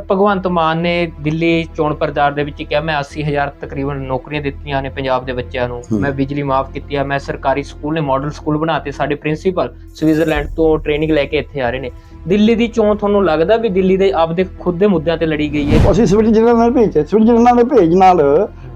ਭਗਵੰਤ ਮਾਨ ਨੇ ਦਿੱਲੀ ਚੋਣ ਪ੍ਰਚਾਰ ਦੇ ਵਿੱਚ ਕਿਹਾ ਮੈਂ 80000 ਤਕਰੀਬਨ ਨੌਕਰੀਆਂ ਦਿੱਤੀਆਂ ਨੇ ਪੰਜਾਬ ਦੇ ਬੱਚਿਆਂ ਨੂੰ। ਮੈਂ ਬਿਜਲੀ ਮਾਫ ਕੀਤੀ ਆ ਮੈਂ ਸਰਕਾਰੀ ਸਕੂਲ ਨੇ ਮਾਡਲ ਸਕੂਲ ਬਣਾਤੇ ਸਾਡੇ ਪ੍ਰਿੰਸੀਪਲ ਸਵਿਟਜ਼ਰਲੈਂਡ ਤੋਂ ਟ੍ਰੇਨਿੰਗ ਲੈ ਕੇ ਇੱਥੇ ਆ ਰਹੇ ਨੇ। ਦਿੱਲੀ ਦੀ ਚੋਣ ਤੁਹਾਨੂੰ ਲੱਗਦਾ ਵੀ ਦਿੱਲੀ ਦੇ ਆਪਦੇ ਖੁਦ ਦੇ ਮੁੱਦਿਆਂ ਤੇ ਲੜੀ ਗਈ ਹੈ? ਅਸੀਂ ਇੰਜੀਨੀਅਰ ਨਾਲ ਭੇਜੇ ਇੰਜੀਨੀਅਰ ਦੇ ਭੇਜ ਨਾਲ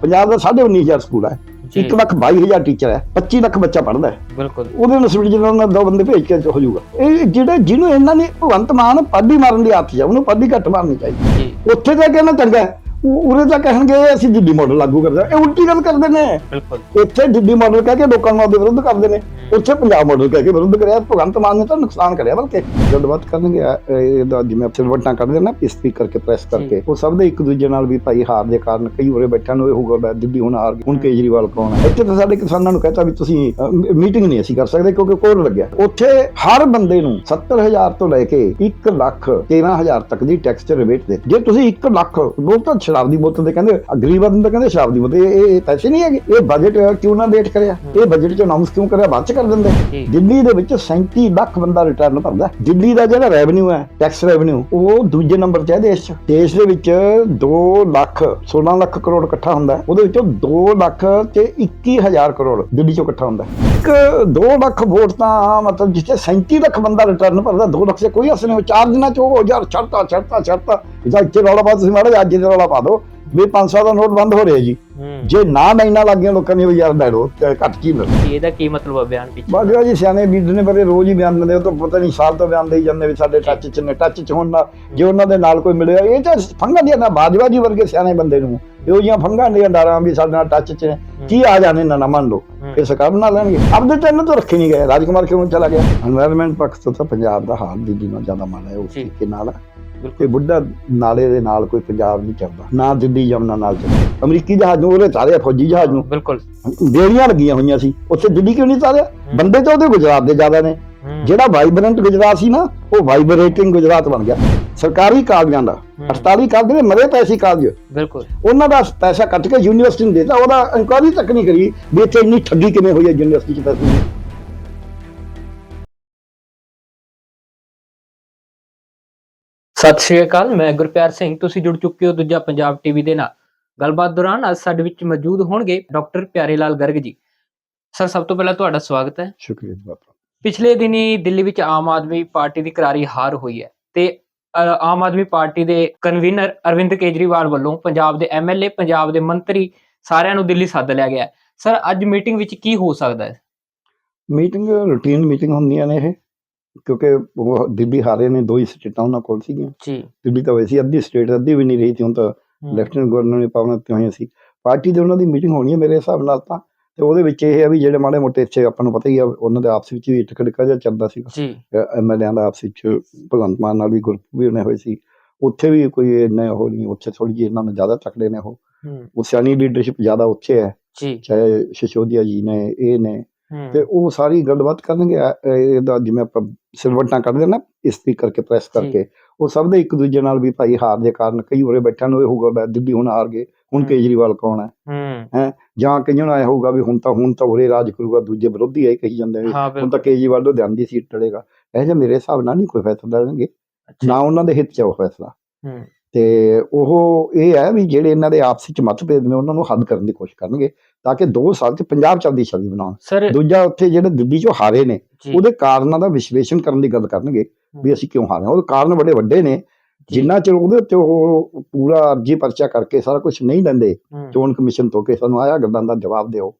ਪੰਜਾਬ ਦਾ 19500 ਸਕੂਲ ਹੈ 1 ਲੱਖ 22000 ਟੀਚਰ ਹੈ 25 ਲੱਖ ਬੱਚਾ ਪੜ੍ਹਦਾ ਹੈ। ਬਿਲਕੁਲ। ਉਹਦੇ ਨਾਲ ਸਿਵਲ ਇੰਜੀਨੀਅਰ ਨਾਲ ਦੋ ਬੰਦੇ ਭੇਜ ਕੇ ਹੋ ਜਾਊਗਾ। ਇਹ ਜਿਹੜੇ ਜਿਹਨੂੰ ਇਹਨਾਂ ਨੇ ਭਗਵੰਤ ਮਾਨ ਪਾਡੀ ਮਾਰਨ ਦੀ ਆਦਤ ਹੈ ਉਹਨੂੰ ਪਾਡੀ ਘੱਟ ਮਾਰਨੀ ਚਾਹੀਦੀ। ਉੱਥੇ ਜਾ ਕੇ ਨਾ ਚੰਗਾ ਉਰੇ ਤਾਂ ਕਹਿਣਗੇ ਅਸੀਂ ਦਿੱਲੀ ਮਾਡਲ ਲਾਗੂ ਕਰਦੇ। ਇਹ ਉਲਟੀ ਗੱਲ ਕਰਦੇ ਨੇ। ਬਿਲਕੁਲ। ਇੱਥੇ ਦਿੱਲੀ ਮਾਡਲ ਕਹਿ ਕੇ ਲੋਕਾਂ ਨੂੰ ਆਪਦੇ ਵਿਰੁੱਧ ਕਰਦੇ ਨੇ। ਉੱਥੇ ਪੰਜਾਬ ਮਾਡਲ ਕਹਿ ਕੇ ਵਿਰੁੱਧ ਕਰਿਆ। ਭਗਵੰਤ ਮਾਨ ਨੇ ਤਾਂ ਨੁਕਸਾਨ ਕਰਿਆ ਬਲਕਿ ਗੱਲਬਾਤ ਕਰਨਗੇ। ਇਹਦਾ ਜਿਵੇਂ ਸਿਲਵਟਾਂ ਕੱਢਦੇ ਨਾ ਸਪੀਕਰ ਕੇ ਪ੍ਰੈਸ ਕਰਕੇ। ਉਹ ਸਭ ਦੇ ਇੱਕ ਦੂਜੇ ਨਾਲ ਵੀ ਭਾਈ ਹਾਰ ਦੇ ਕਾਰਨ ਕਈ ਉਰੇ ਬੈਠਿਆਂ ਨੂੰ ਇਹ ਹੋਊਗਾ ਦਿੱਲੀ ਹੁਣ ਹਾਰ ਗਈ ਹੁਣ ਕੇਜਰੀਵਾਲ ਕੌਣ ਹੈ? ਇੱਥੇ ਤਾਂ ਸਾਡੇ ਕਿਸਾਨਾਂ ਨੂੰ ਕਹਤਾ ਵੀ ਤੁਸੀਂ ਮੀਟਿੰਗ ਨਹੀਂ ਅਸੀਂ ਕਰ ਸਕਦੇ ਕਿਉਂਕਿ ਕੋਰ ਲੱਗਿਆ। ਉੱਥੇ ਹਰ ਬੰਦੇ ਨੂੰ 70000 ਤੋਂ ਲੈ ਕੇ 1 ਲੱਖ 13000 ਤੱਕ ਦੀ ਟੈਕਸ ਰਿਬੇਟ ਦੇ ਜੇ ਤੁਸੀਂ 1 ਲੱਖ ਲੋਕ ਤਾਂ ਸ਼ਰਾਬ ਦੀ ਬੋਤਲ ਤੇ ਕਹਿੰਦੇ ਗਰੀਬ ਆਦਮੀ ਤਾਂ ਕਹਿੰਦੇ ਸ਼ਰਾਬ ਦੀ ਬੋਤਲ ਇਹ- ਇਹ ਪੈਸੇ ਨਹੀਂ ਹੈਗੇ। ਇਹ ਬਜਟ ਕਿਉਂ ਨਾ ਲੇਟ ਕਰਿਆ? ਇਹ ਬਜਟ ਚ ਅਨਾਉਂਸ ਕਿਉਂ ਕਰਿਆ? ਬਾਅਦ ਚ ਕਰ ਦਿੰਦੇ। ਦਿੱਲੀ ਦੇ ਵਿੱਚ 37 ਲੱਖ ਬੰਦਾ ਰਿਟਰਨ ਭਰਦਾ। ਦਿੱਲੀ ਦਾ ਜਿਹੜਾ ਰੈਵਨਿਊ ਹੈ ਟੈਕਸ ਰੈਵਨਿਊ ਉਹ ਦੂਜੇ ਨੰਬਰ ਤੇ ਹੈ ਦੇਸ਼ 'ਚ। ਦੇਸ਼ ਦੇ ਵਿੱਚ 2 ਲੱਖ 16 ਲੱਖ ਕਰੋੜ ਇਕੱਠਾ ਹੁੰਦਾ। ਉਹਦੇ ਵਿੱਚੋਂ 2 ਲੱਖ ਤੇ 21000 ਕਰੋੜ ਦਿੱਲੀ 'ਚੋਂ ਇਕੱਠਾ ਹੁੰਦਾ। ਇੱਕ 2 ਲੱਖ ਵੋਟ ਤਾਂ ਮਤਲਬ ਜਿੱਥੇ 37 ਲੱਖ ਬੰਦਾ ਰਿਟਰਨ ਭਰਦਾ 2 ਲੱਖ ਸੇ ਕੋਈ ਅਸਰ ਨਹੀਂ। ਚਾਰ ਦਿਨਾਂ 'ਚ ਉਹ ਯਾਰ ਛੱਡਤਾ ਛੱਡਤਾ ਛੱਡਤਾ। ਤਾਂ ਇੱਥੇ ਰੌਲਾ ਪਾ ਤੁਸੀਂ ਮਾੜਾ ਅੱਜ ਦੇ ਰੌਲਾ ਪਾ ਦਿਓ। ਵੀ 500 ਦਾ ਨੋਟ ਬੰਦ ਹੋ ਰਿਹਾ ਜੀ। ਜੇ ਨਾ ਮੈਨਾਂ ਲੱਗੀਆਂ ਲੋਕਾਂ ਨੇ ਵੀ ਯਾਰ ਬੈਠੋ ਘੱਟ ਕੀ ਮਿਲ? ਇਹਦਾ ਕੀ ਮਤਲਬ ਹੈ ਬਿਆਨ ਵਿੱਚ ਬਾਕੀ ਜੀ ਸਿਆਣੇ ਲੀਡਰ ਨੇ ਬਰੇ ਰੋਜ਼ ਹੀ ਬਿਆਨ ਦਿੰਦੇ ਉਹ ਤਾਂ ਪਤਾ ਨਹੀਂ ਸਾਲ ਤੋਂ ਬਿਆਨ ਦੇਈ ਜਾਂਦੇ ਵੀ ਸਾਡੇ ਟੱਚ ਚ ਨੇ ਟੱਚ ਚ ਹੋਣ ਜੇ ਉਹਨਾਂ ਦੇ ਨਾਲ ਕੋਈ ਮਿਲਿਆ ਇਹ ਤਾਂ ਫੰਗਾ ਦੀਆਂ ਨਾ ਬਾਜਵਾ ਜੀ ਵਰਗੇ ਸਿਆਣੇ ਬੰਦੇ ਨੂੰ। ਇਹੋ ਜੀਆਂ ਫੰਗਾ ਦੀਆਂ ਡਾਰਾਂ ਵੀ ਸਾਡੇ ਨਾਲ ਟੱਚ ਚ ਕੀ ਆ ਜਾਣੇ ਨਾ ਨਾ ਮੰਨ ਲਓ। ਇਹ ਸਰਕਾਰ ਬਣਾ ਲੈਣਗੇ। ਆਪਦੇ ਤਾਂ ਇਹਨਾਂ ਤੋਂ ਰੱਖੇ ਨਹੀਂ ਗਏ। ਰਾਜਕੁਮਾਰ ਕਿਉਂ ਚਲਾ ਗਿਆ? এনवायरमेंट ਪੱਖ ਤੋਂ ਤਾਂ ਪੰਜਾਬ ਦਾ ਹਾਲ ਦੀ ਜਿੰਨਾ ਜ਼ਿਆਦਾ ਮਾੜਾ ਹੈ ਉਸ ਦੇ ਨਾਲ। ਬਿਲਕੁਲ ਬੁੱਢਾ ਨਾਲੇ ਦੇ ਨਾਲ ਕੋਈ ਪੰਜਾਬ ਨਹੀਂ ਚੱਲਦਾ ਨਾ ਦਿੱਲੀ ਜਮਨਾ ਨਾਲ ਚੱਲਦਾ। ਅਮਰੀਕੀ ਜਹਾਜ਼ ਨੂੰ ਉਹਦੇ ਤਾਰੇ ਫੌਜੀ ਜਹਾਜ਼ ਨੂੰ। ਬਿਲਕੁਲ। ਦੇਰੀਆਂ ਲੱਗੀਆਂ ਹੋਈਆਂ ਸੀ। ਉੱਥੇ ਦਿੱਲੀ ਕਿਉਂ ਨਹੀਂ ਤਾਰਿਆ? ਬੰਦੇ ਤਾਂ ਉਹਦੇ ਗੁਜਰਾਤ ਦੇ ਜ਼ਿਆਦਾ ਨੇ। ਜਿਹੜਾ ਵਾਈਬ੍ਰੈਂਟ ਗੁਜਰਾਤ ਸੀ ਨਾ ਉਹ ਵਾਈਬ੍ਰੇਟਿੰਗ ਗੁਜਰਾਤ ਬਣ ਗਿਆ। ਸਰਕਾਰੀ ਕਾਲਜਾਂ ਦਾ 48 ਕਾਲਜ ਦੇ ਮਰੇ ਪੈਸੇ ਕਾਲਜ। ਬਿਲਕੁਲ। ਉਹਨਾਂ ਦਾ ਪੈਸਾ ਕੱਟ ਕੇ ਯੂਨੀਵਰਸਿਟੀ ਨੂੰ ਦੇਤਾ ਉਹਦਾ ਇਨਕੁਆਇਰੀ ਤੱਕ ਨਹੀਂ ਕਰੀ ਵੀ ਇੱਥੇ ਇੰਨੀ ਠੱਗੀ ਕਿਵੇਂ ਹੋਈ ਹੈ ਯੂਨੀਵਰਸਿਟੀ 'ਚ ਪੈਸੇ ਸਤਿ ਸ਼੍ਰੀ ਅਕਾਲ ਮੈਂ ਗੁਰਪਿਆਰ ਸਿੰਘ ਤੁਸੀਂ ਜੁੜ ਚੁੱਕੇ ਹੋ ਦੂਜਾ ਪੰਜਾਬ ਟੀਵੀ ਦੇ ਨਾਲ। ਗੱਲਬਾਤ ਦੌਰਾਨ ਅੱਜ ਸਾਡੇ ਵਿੱਚ ਮੌਜੂਦ ਹੋਣਗੇ ਡਾਕਟਰ ਪਿਆਰੇ ਲਾਲ ਗਰਗ ਜੀ। ਸਰ ਸਭ ਤੋਂ ਪਹਿਲਾਂ ਤੁਹਾਡਾ ਸਵਾਗਤ ਹੈ। ਸ਼ੁਕਰੀਆ ਜੀ ਪਿਛਲੇ ਦਿਨੀ ਦਿੱਲੀ ਵਿੱਚ ਆਮ ਆਦਮੀ ਪਾਰਟੀ ਦੀ ਕਰਾਰੀ ਹਾਰ ਹੋਈ ਹੈ ਤੇ ਆਮ ਆਦਮੀ ਪਾਰਟੀ ਦੇ ਕਨਵੀਨਰ ਅਰਵਿੰਦ ਕੇਜਰੀਵਾਲ ਵੱਲੋਂ ਪੰਜਾਬ ਦੇ ਐਮਐਲਏ ਪੰਜਾਬ ਦੇ ਮੰਤਰੀ ਸਾਰਿਆਂ ਨੂੰ ਦਿੱਲੀ ਸੱਦ ਲਿਆ ਗਿਆ ਸਰ ਅੱਜ ਮੀਟਿੰਗ ਵਿੱਚ ਕੀ ਹੋ ਸਕਦਾ ਹੈ? ਮੀਟਿੰਗ ਰੂਟੀਨ ਮੀਟਿੰਗ ਹੁੰਦੀਆਂ ਨੇ ਇਹ। ਕਿਉਂਕਿ ਉਹ ਦਿੱਲੀ ਹਾਰੇ ਨੇ ਦੋ ਹੀ ਸਟੇਟਾਂ ਉਹਨਾਂ ਕੋਲ ਸੀਗੀਆਂ। ਜੀ। ਦਿੱਲੀ ਤਾਂ ਵੈਸੇ ਹੀ ਅੱਧੀ ਸਟੇਟ ਅੱਧੀ ਵੀ ਨਹੀਂ ਰਹੀ ਸੀ ਹੁਣ ਤਾਂ ਲੈਫਟੀਨੈਂਟ ਗਵਰਨਰ ਨੇ ਪਾਵਨਾਂ ਦਿੱਤੀਆਂ ਹੋਈਆਂ ਸੀ। ਪਾਰਟੀ ਦੇ ਉਹਨਾਂ ਦੀ ਮੀਟਿੰਗ ਹੋਣੀ ਹੈ ਮੇਰੇ ਹਿਸਾਬ ਨਾਲ ਤਾਂ ਤੇ ਉਹਦੇ ਵਿੱਚ ਇਹ ਹੈ ਵੀ ਜਿਹੜੇ ਮਾੜੇ ਮੋਟੇ ਇੱਥੇ ਆਪਾਂ ਨੂੰ ਪਤਾ ਹੀ ਆ ਉਹਨਾਂ ਦੇ ਆਪਸ ਵਿੱਚ ਵੀ ਟਕੜਕਾ ਜਿਹਾ ਚੱਲਦਾ ਸੀ। ਜੀ। ਐਮਐਲਏਆਂ ਦਾ ਆਪਸ ਵਿੱਚ ਭਗਵੰਤ ਮਾਨ ਨਾਲ ਵੀ ਗਰੁੱਪ ਵੀ ਬਣੇ ਹੋਏ ਸੀ। ਉੱਥੇ ਵੀ ਕੋਈ ਇੰਨਾ ਉਹ ਨਹੀਂ ਉੱਥੇ ਥੋੜੀ ਜਿਹੀ ਇਹਨਾਂ ਨੂੰ ਜ਼ਿਆਦਾ ਤਕੜੇ ਨੇ ਉਹ। ਹੂੰ। ਉਹ ਸਿਆਣੀ ਲੀਡਰਸ਼ਿਪ ਜ਼ਿਆਦਾ ਉੱਥੇ ਹੈ। ਜੀ। ਚਾਹੇ ਸ਼ਿਸ਼ੋਦੀਆ ਜੀ ਨੇ ਇਹ ਨੇ ਹੂੰ ਤੇ ਉਹ ਸਾਰੀ ਗੱਲਬਾਤ ਕਰਨਗੇ ਇਹਦਾ ਜਿਵੇਂ ਆਪਾਂ ਸਿਲਵਟਾਂ ਕੱਢਦੇ ਨਾ ਸਪੀਕਰ ਕੇ ਪ੍ਰੈਸ ਜੀ। ਕਰਕੇ ਉਹ ਸਭ ਦੇ ਇੱਕ ਦੂਜੇ ਨਾਲ ਵੀ ਭਾਈ ਹਾਰ ਦੇ ਕਾਰਨ ਕਈ ਉਰੇ ਬੈਠਿਆਂ ਨੂੰ ਇਹ ਹੋਊਗਾ ਦਿੱਲੀ ਹੁਣ ਹਾਰ ਗਏ ਹੁਣ। ਕੇਜਰੀਵਾਲ ਕੌਣ ਹੈ? ਹੂੰ। ਜਾਂ ਕਈਆਂ ਨੂੰ ਇਹ ਹੋਊਗਾ ਵੀ ਹੁਣ ਤਾਂ ਹੁਣ ਤਾਂ ਉਰੇ ਰਾਜ ਕਰੂਗਾ ਦੂਜੇ ਵਿਰੋਧੀ ਆਏ ਕਹੀ ਜਾਂਦੇ ਨੇ ਹੁਣ ਤਾਂ ਕੇਜਰੀਵਾਲ ਨੂੰ ਧਿਆਨ ਦੀ ਸੀਟ ਟੜੇਗਾ ਇਹ ਜਿਹਾ ਮੇਰੇ ਹਿਸਾਬ ਨਾਲ ਨਹੀਂ ਕੋਈ ਫੈਸਲਾ ਲੈਣਗੇ। ਨਾ ਉਹਨਾਂ ਦੇ ਹਿੱਤ 'ਚ ਉਹ ਫੈਸਲਾ। ਤੇ ਉਹ ਇਹ ਹੈ ਵੀ ਜਿਹੜੇ ਇਹਨਾਂ ਦੇ ਆਪਸ ਵਿੱਚ ਮਤਭੇਦ ਨੇ ਉਹਨਾਂ ਨੂੰ ਹੱਲ ਕਰਨ ਦੀ ਕੋਸ਼ਿਸ਼ ਕਰਨਗੇ। ਤਾਂ ਕਿ 2 ਸਾਲ 'ਚ ਪੰਜਾਬ ਚੱਲਦੀ ਛਵੀ ਬਣਾਉਣ। ਦੂਜਾ ਉੱਥੇ ਜਿਹੜੇ ਦਿੱਲੀ 'ਚੋਂ ਹਾਰੇ ਨੇ ਉਹਦੇ ਕਾਰਨਾਂ ਦਾ ਵਿਸ਼ਲੇਸ਼ਣ ਕਰਨ ਦੀ ਗੱਲ ਕਰਨਗੇ ਵੀ ਅਸੀਂ ਕਿਉਂ ਹਾਰੇ ਹਾਂ। ਉਹਦੇ ਕਾਰਨ ਬੜੇ ਵੱਡੇ ਨੇ। ਜਿੰਨਾ ਚਿਰ ਉਹਦੇ ਉੱਤੇ ਉਹ ਪੂਰਾ ਅਰਜੀ ਪਰਚਾ ਕਰਕੇ ਸਾਰਾ ਕੁਝ ਨਹੀਂ ਲੈਂਦੇ। ਚੋਣ ਕਮਿਸ਼ਨ ਤੋਂ ਕਿ ਸਾਨੂੰ ਆਇਆ ਗੱਲਾਂ ਦਾ ਜਵਾਬ ਦਿਓ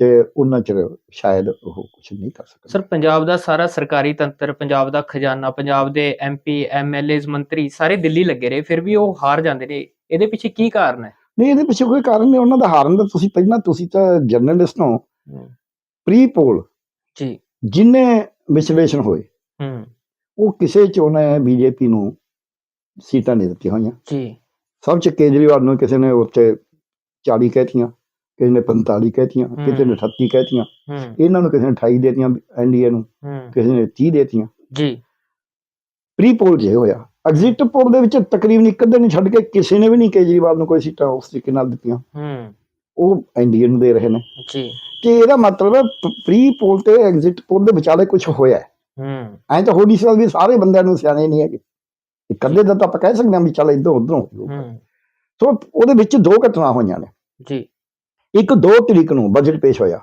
ਤੇ ਉਹਨਾਂ ਚਿਰ ਸ਼ਾਇਦ ਉਹ ਕੁਝ ਨਹੀਂ ਕਰ ਸਕਦੇ ਸਰ ਪੰਜਾਬ ਦਾ ਸਾਰਾ ਸਰਕਾਰੀ ਤੰਤਰ ਪੰਜਾਬ ਦਾ ਖਜ਼ਾਨਾ ਪੰਜਾਬ ਦੇ ਐਮਪੀ ਐਮਐਲਏਜ਼ ਮੰਤਰੀ ਸਾਰੇ ਦਿੱਲੀ ਲੱਗੇ ਰਹੇ ਫਿਰ ਵੀ ਉਹ ਹਾਰ ਜਾਂਦੇ ਨੇ। ਇਹਦੇ ਪਿੱਛੇ ਕੀ ਕਾਰਨ ਹੈ? ਨਹੀਂ ਇਹਦੇ ਪਿੱਛੇ ਕੋਈ ਕਾਰਨ ਨਹੀਂ ਉਹਨਾਂ ਦਾ ਹਾਰਨ ਦਾ ਤੁਸੀਂ ਪਹਿਲਾਂ ਤੁਸੀਂ ਤਾਂ ਜਰਨਲਿਸਟ ਹੋ। ਪ੍ਰੀ ਪੋਲ ਜੀ। ਜਿੰਨੇ ਵਿਸ਼ਲੇਸ਼ਣ ਹੋਏ ਹੂੰ। ਉਹ ਕਿਸੇ ਚ ਉਹਨੇ ਬੀਜੇਪੀ ਨੂੰ ਸੀਟਾਂ ਨਹੀਂ ਦਿੱਤੀਆਂ ਹੋਈਆਂ। ਜੀ। ਸਭ ਚ ਕੇਜਰੀਵਾਲ ਨੂੰ ਕਿਸੇ ਨੇ ਉੱਤੇ 40 ਕਹਿਤੀਆਂ ਕਿਸੇ ਨੇ 45 ਕਹਿਤੀਆਂ ਕਿਸੇ ਨੇ 38 ਕਹਿਤੀਆਂ ਇਹਨਾਂ ਨੂੰ ਕਿਸੇ ਨੇ 28 ਦੇਤੀਆਂ ਐਨਡੀਏ ਨੂੰ। ਕਿਸੇ ਨੇ 30 ਦੇਤੀਆਂ। ਜੀ। ਪ੍ਰੀ ਪੋਲ ਜੇ ਹੋਇਆ ਐਗਜ਼ਿਟ ਪੋਲ ਦੇ ਵਿੱਚ ਤਕਰੀਬਨ ਇੱਕ ਅੱਧੇ ਨੂੰ ਛੱਡ ਕੇ ਕਿਸੇ ਨੇ ਵੀ ਨਹੀਂ ਕੇਜਰੀਵਾਲ ਨੂੰ ਕੋਈ ਸੀਟਾਂ ਉਸ ਤਰੀਕੇ ਨਾਲ ਦਿੱਤੀਆਂ। ਹੂੰ। ਉਹ ਐਨਡੀਏ ਨੂੰ ਦੇ ਰਹੇ ਨੇ। ਜੀ। ਕਿ ਇਹਦਾ ਮਤਲਬ ਹੈ ਪ੍ਰੀ ਪੋਲ ਤੇ ਐਗਜ਼ਿਟ ਪੋਲ ਦੇ ਵਿਚਾਲੇ ਕੁਝ ਹੋਇਆ ਹੈ। ਹੂੰ। ਐਂ ਤਾਂ ਹੋ ਨਹੀਂ ਸਕਦਾ ਵੀ ਸਾਰੇ ਬੰਦਿਆਂ ਨੂੰ ਸਿਆਣੇ ਨਹੀਂ ਹੈਗੇ। ਇੱਕ ਅੱਧੇ ਦਾ ਤਾਂ ਆਪਾਂ ਕਹਿ ਸਕਦੇ ਹਾਂ ਵੀ ਚੱਲ ਇਧਰ ਉਧਰੋਂ ਹੂੰ ਸੋ ਉਹਦੇ ਵਿੱਚ ਦੋ ਘਟਨਾ ਹੋਈਆਂ ਨੇ। ਜੀ। ਇੱਕ ਦੋ ਤਰੀਕ ਨੂੰ ਬਜਟ ਪੇਸ਼ ਹੋਇਆ।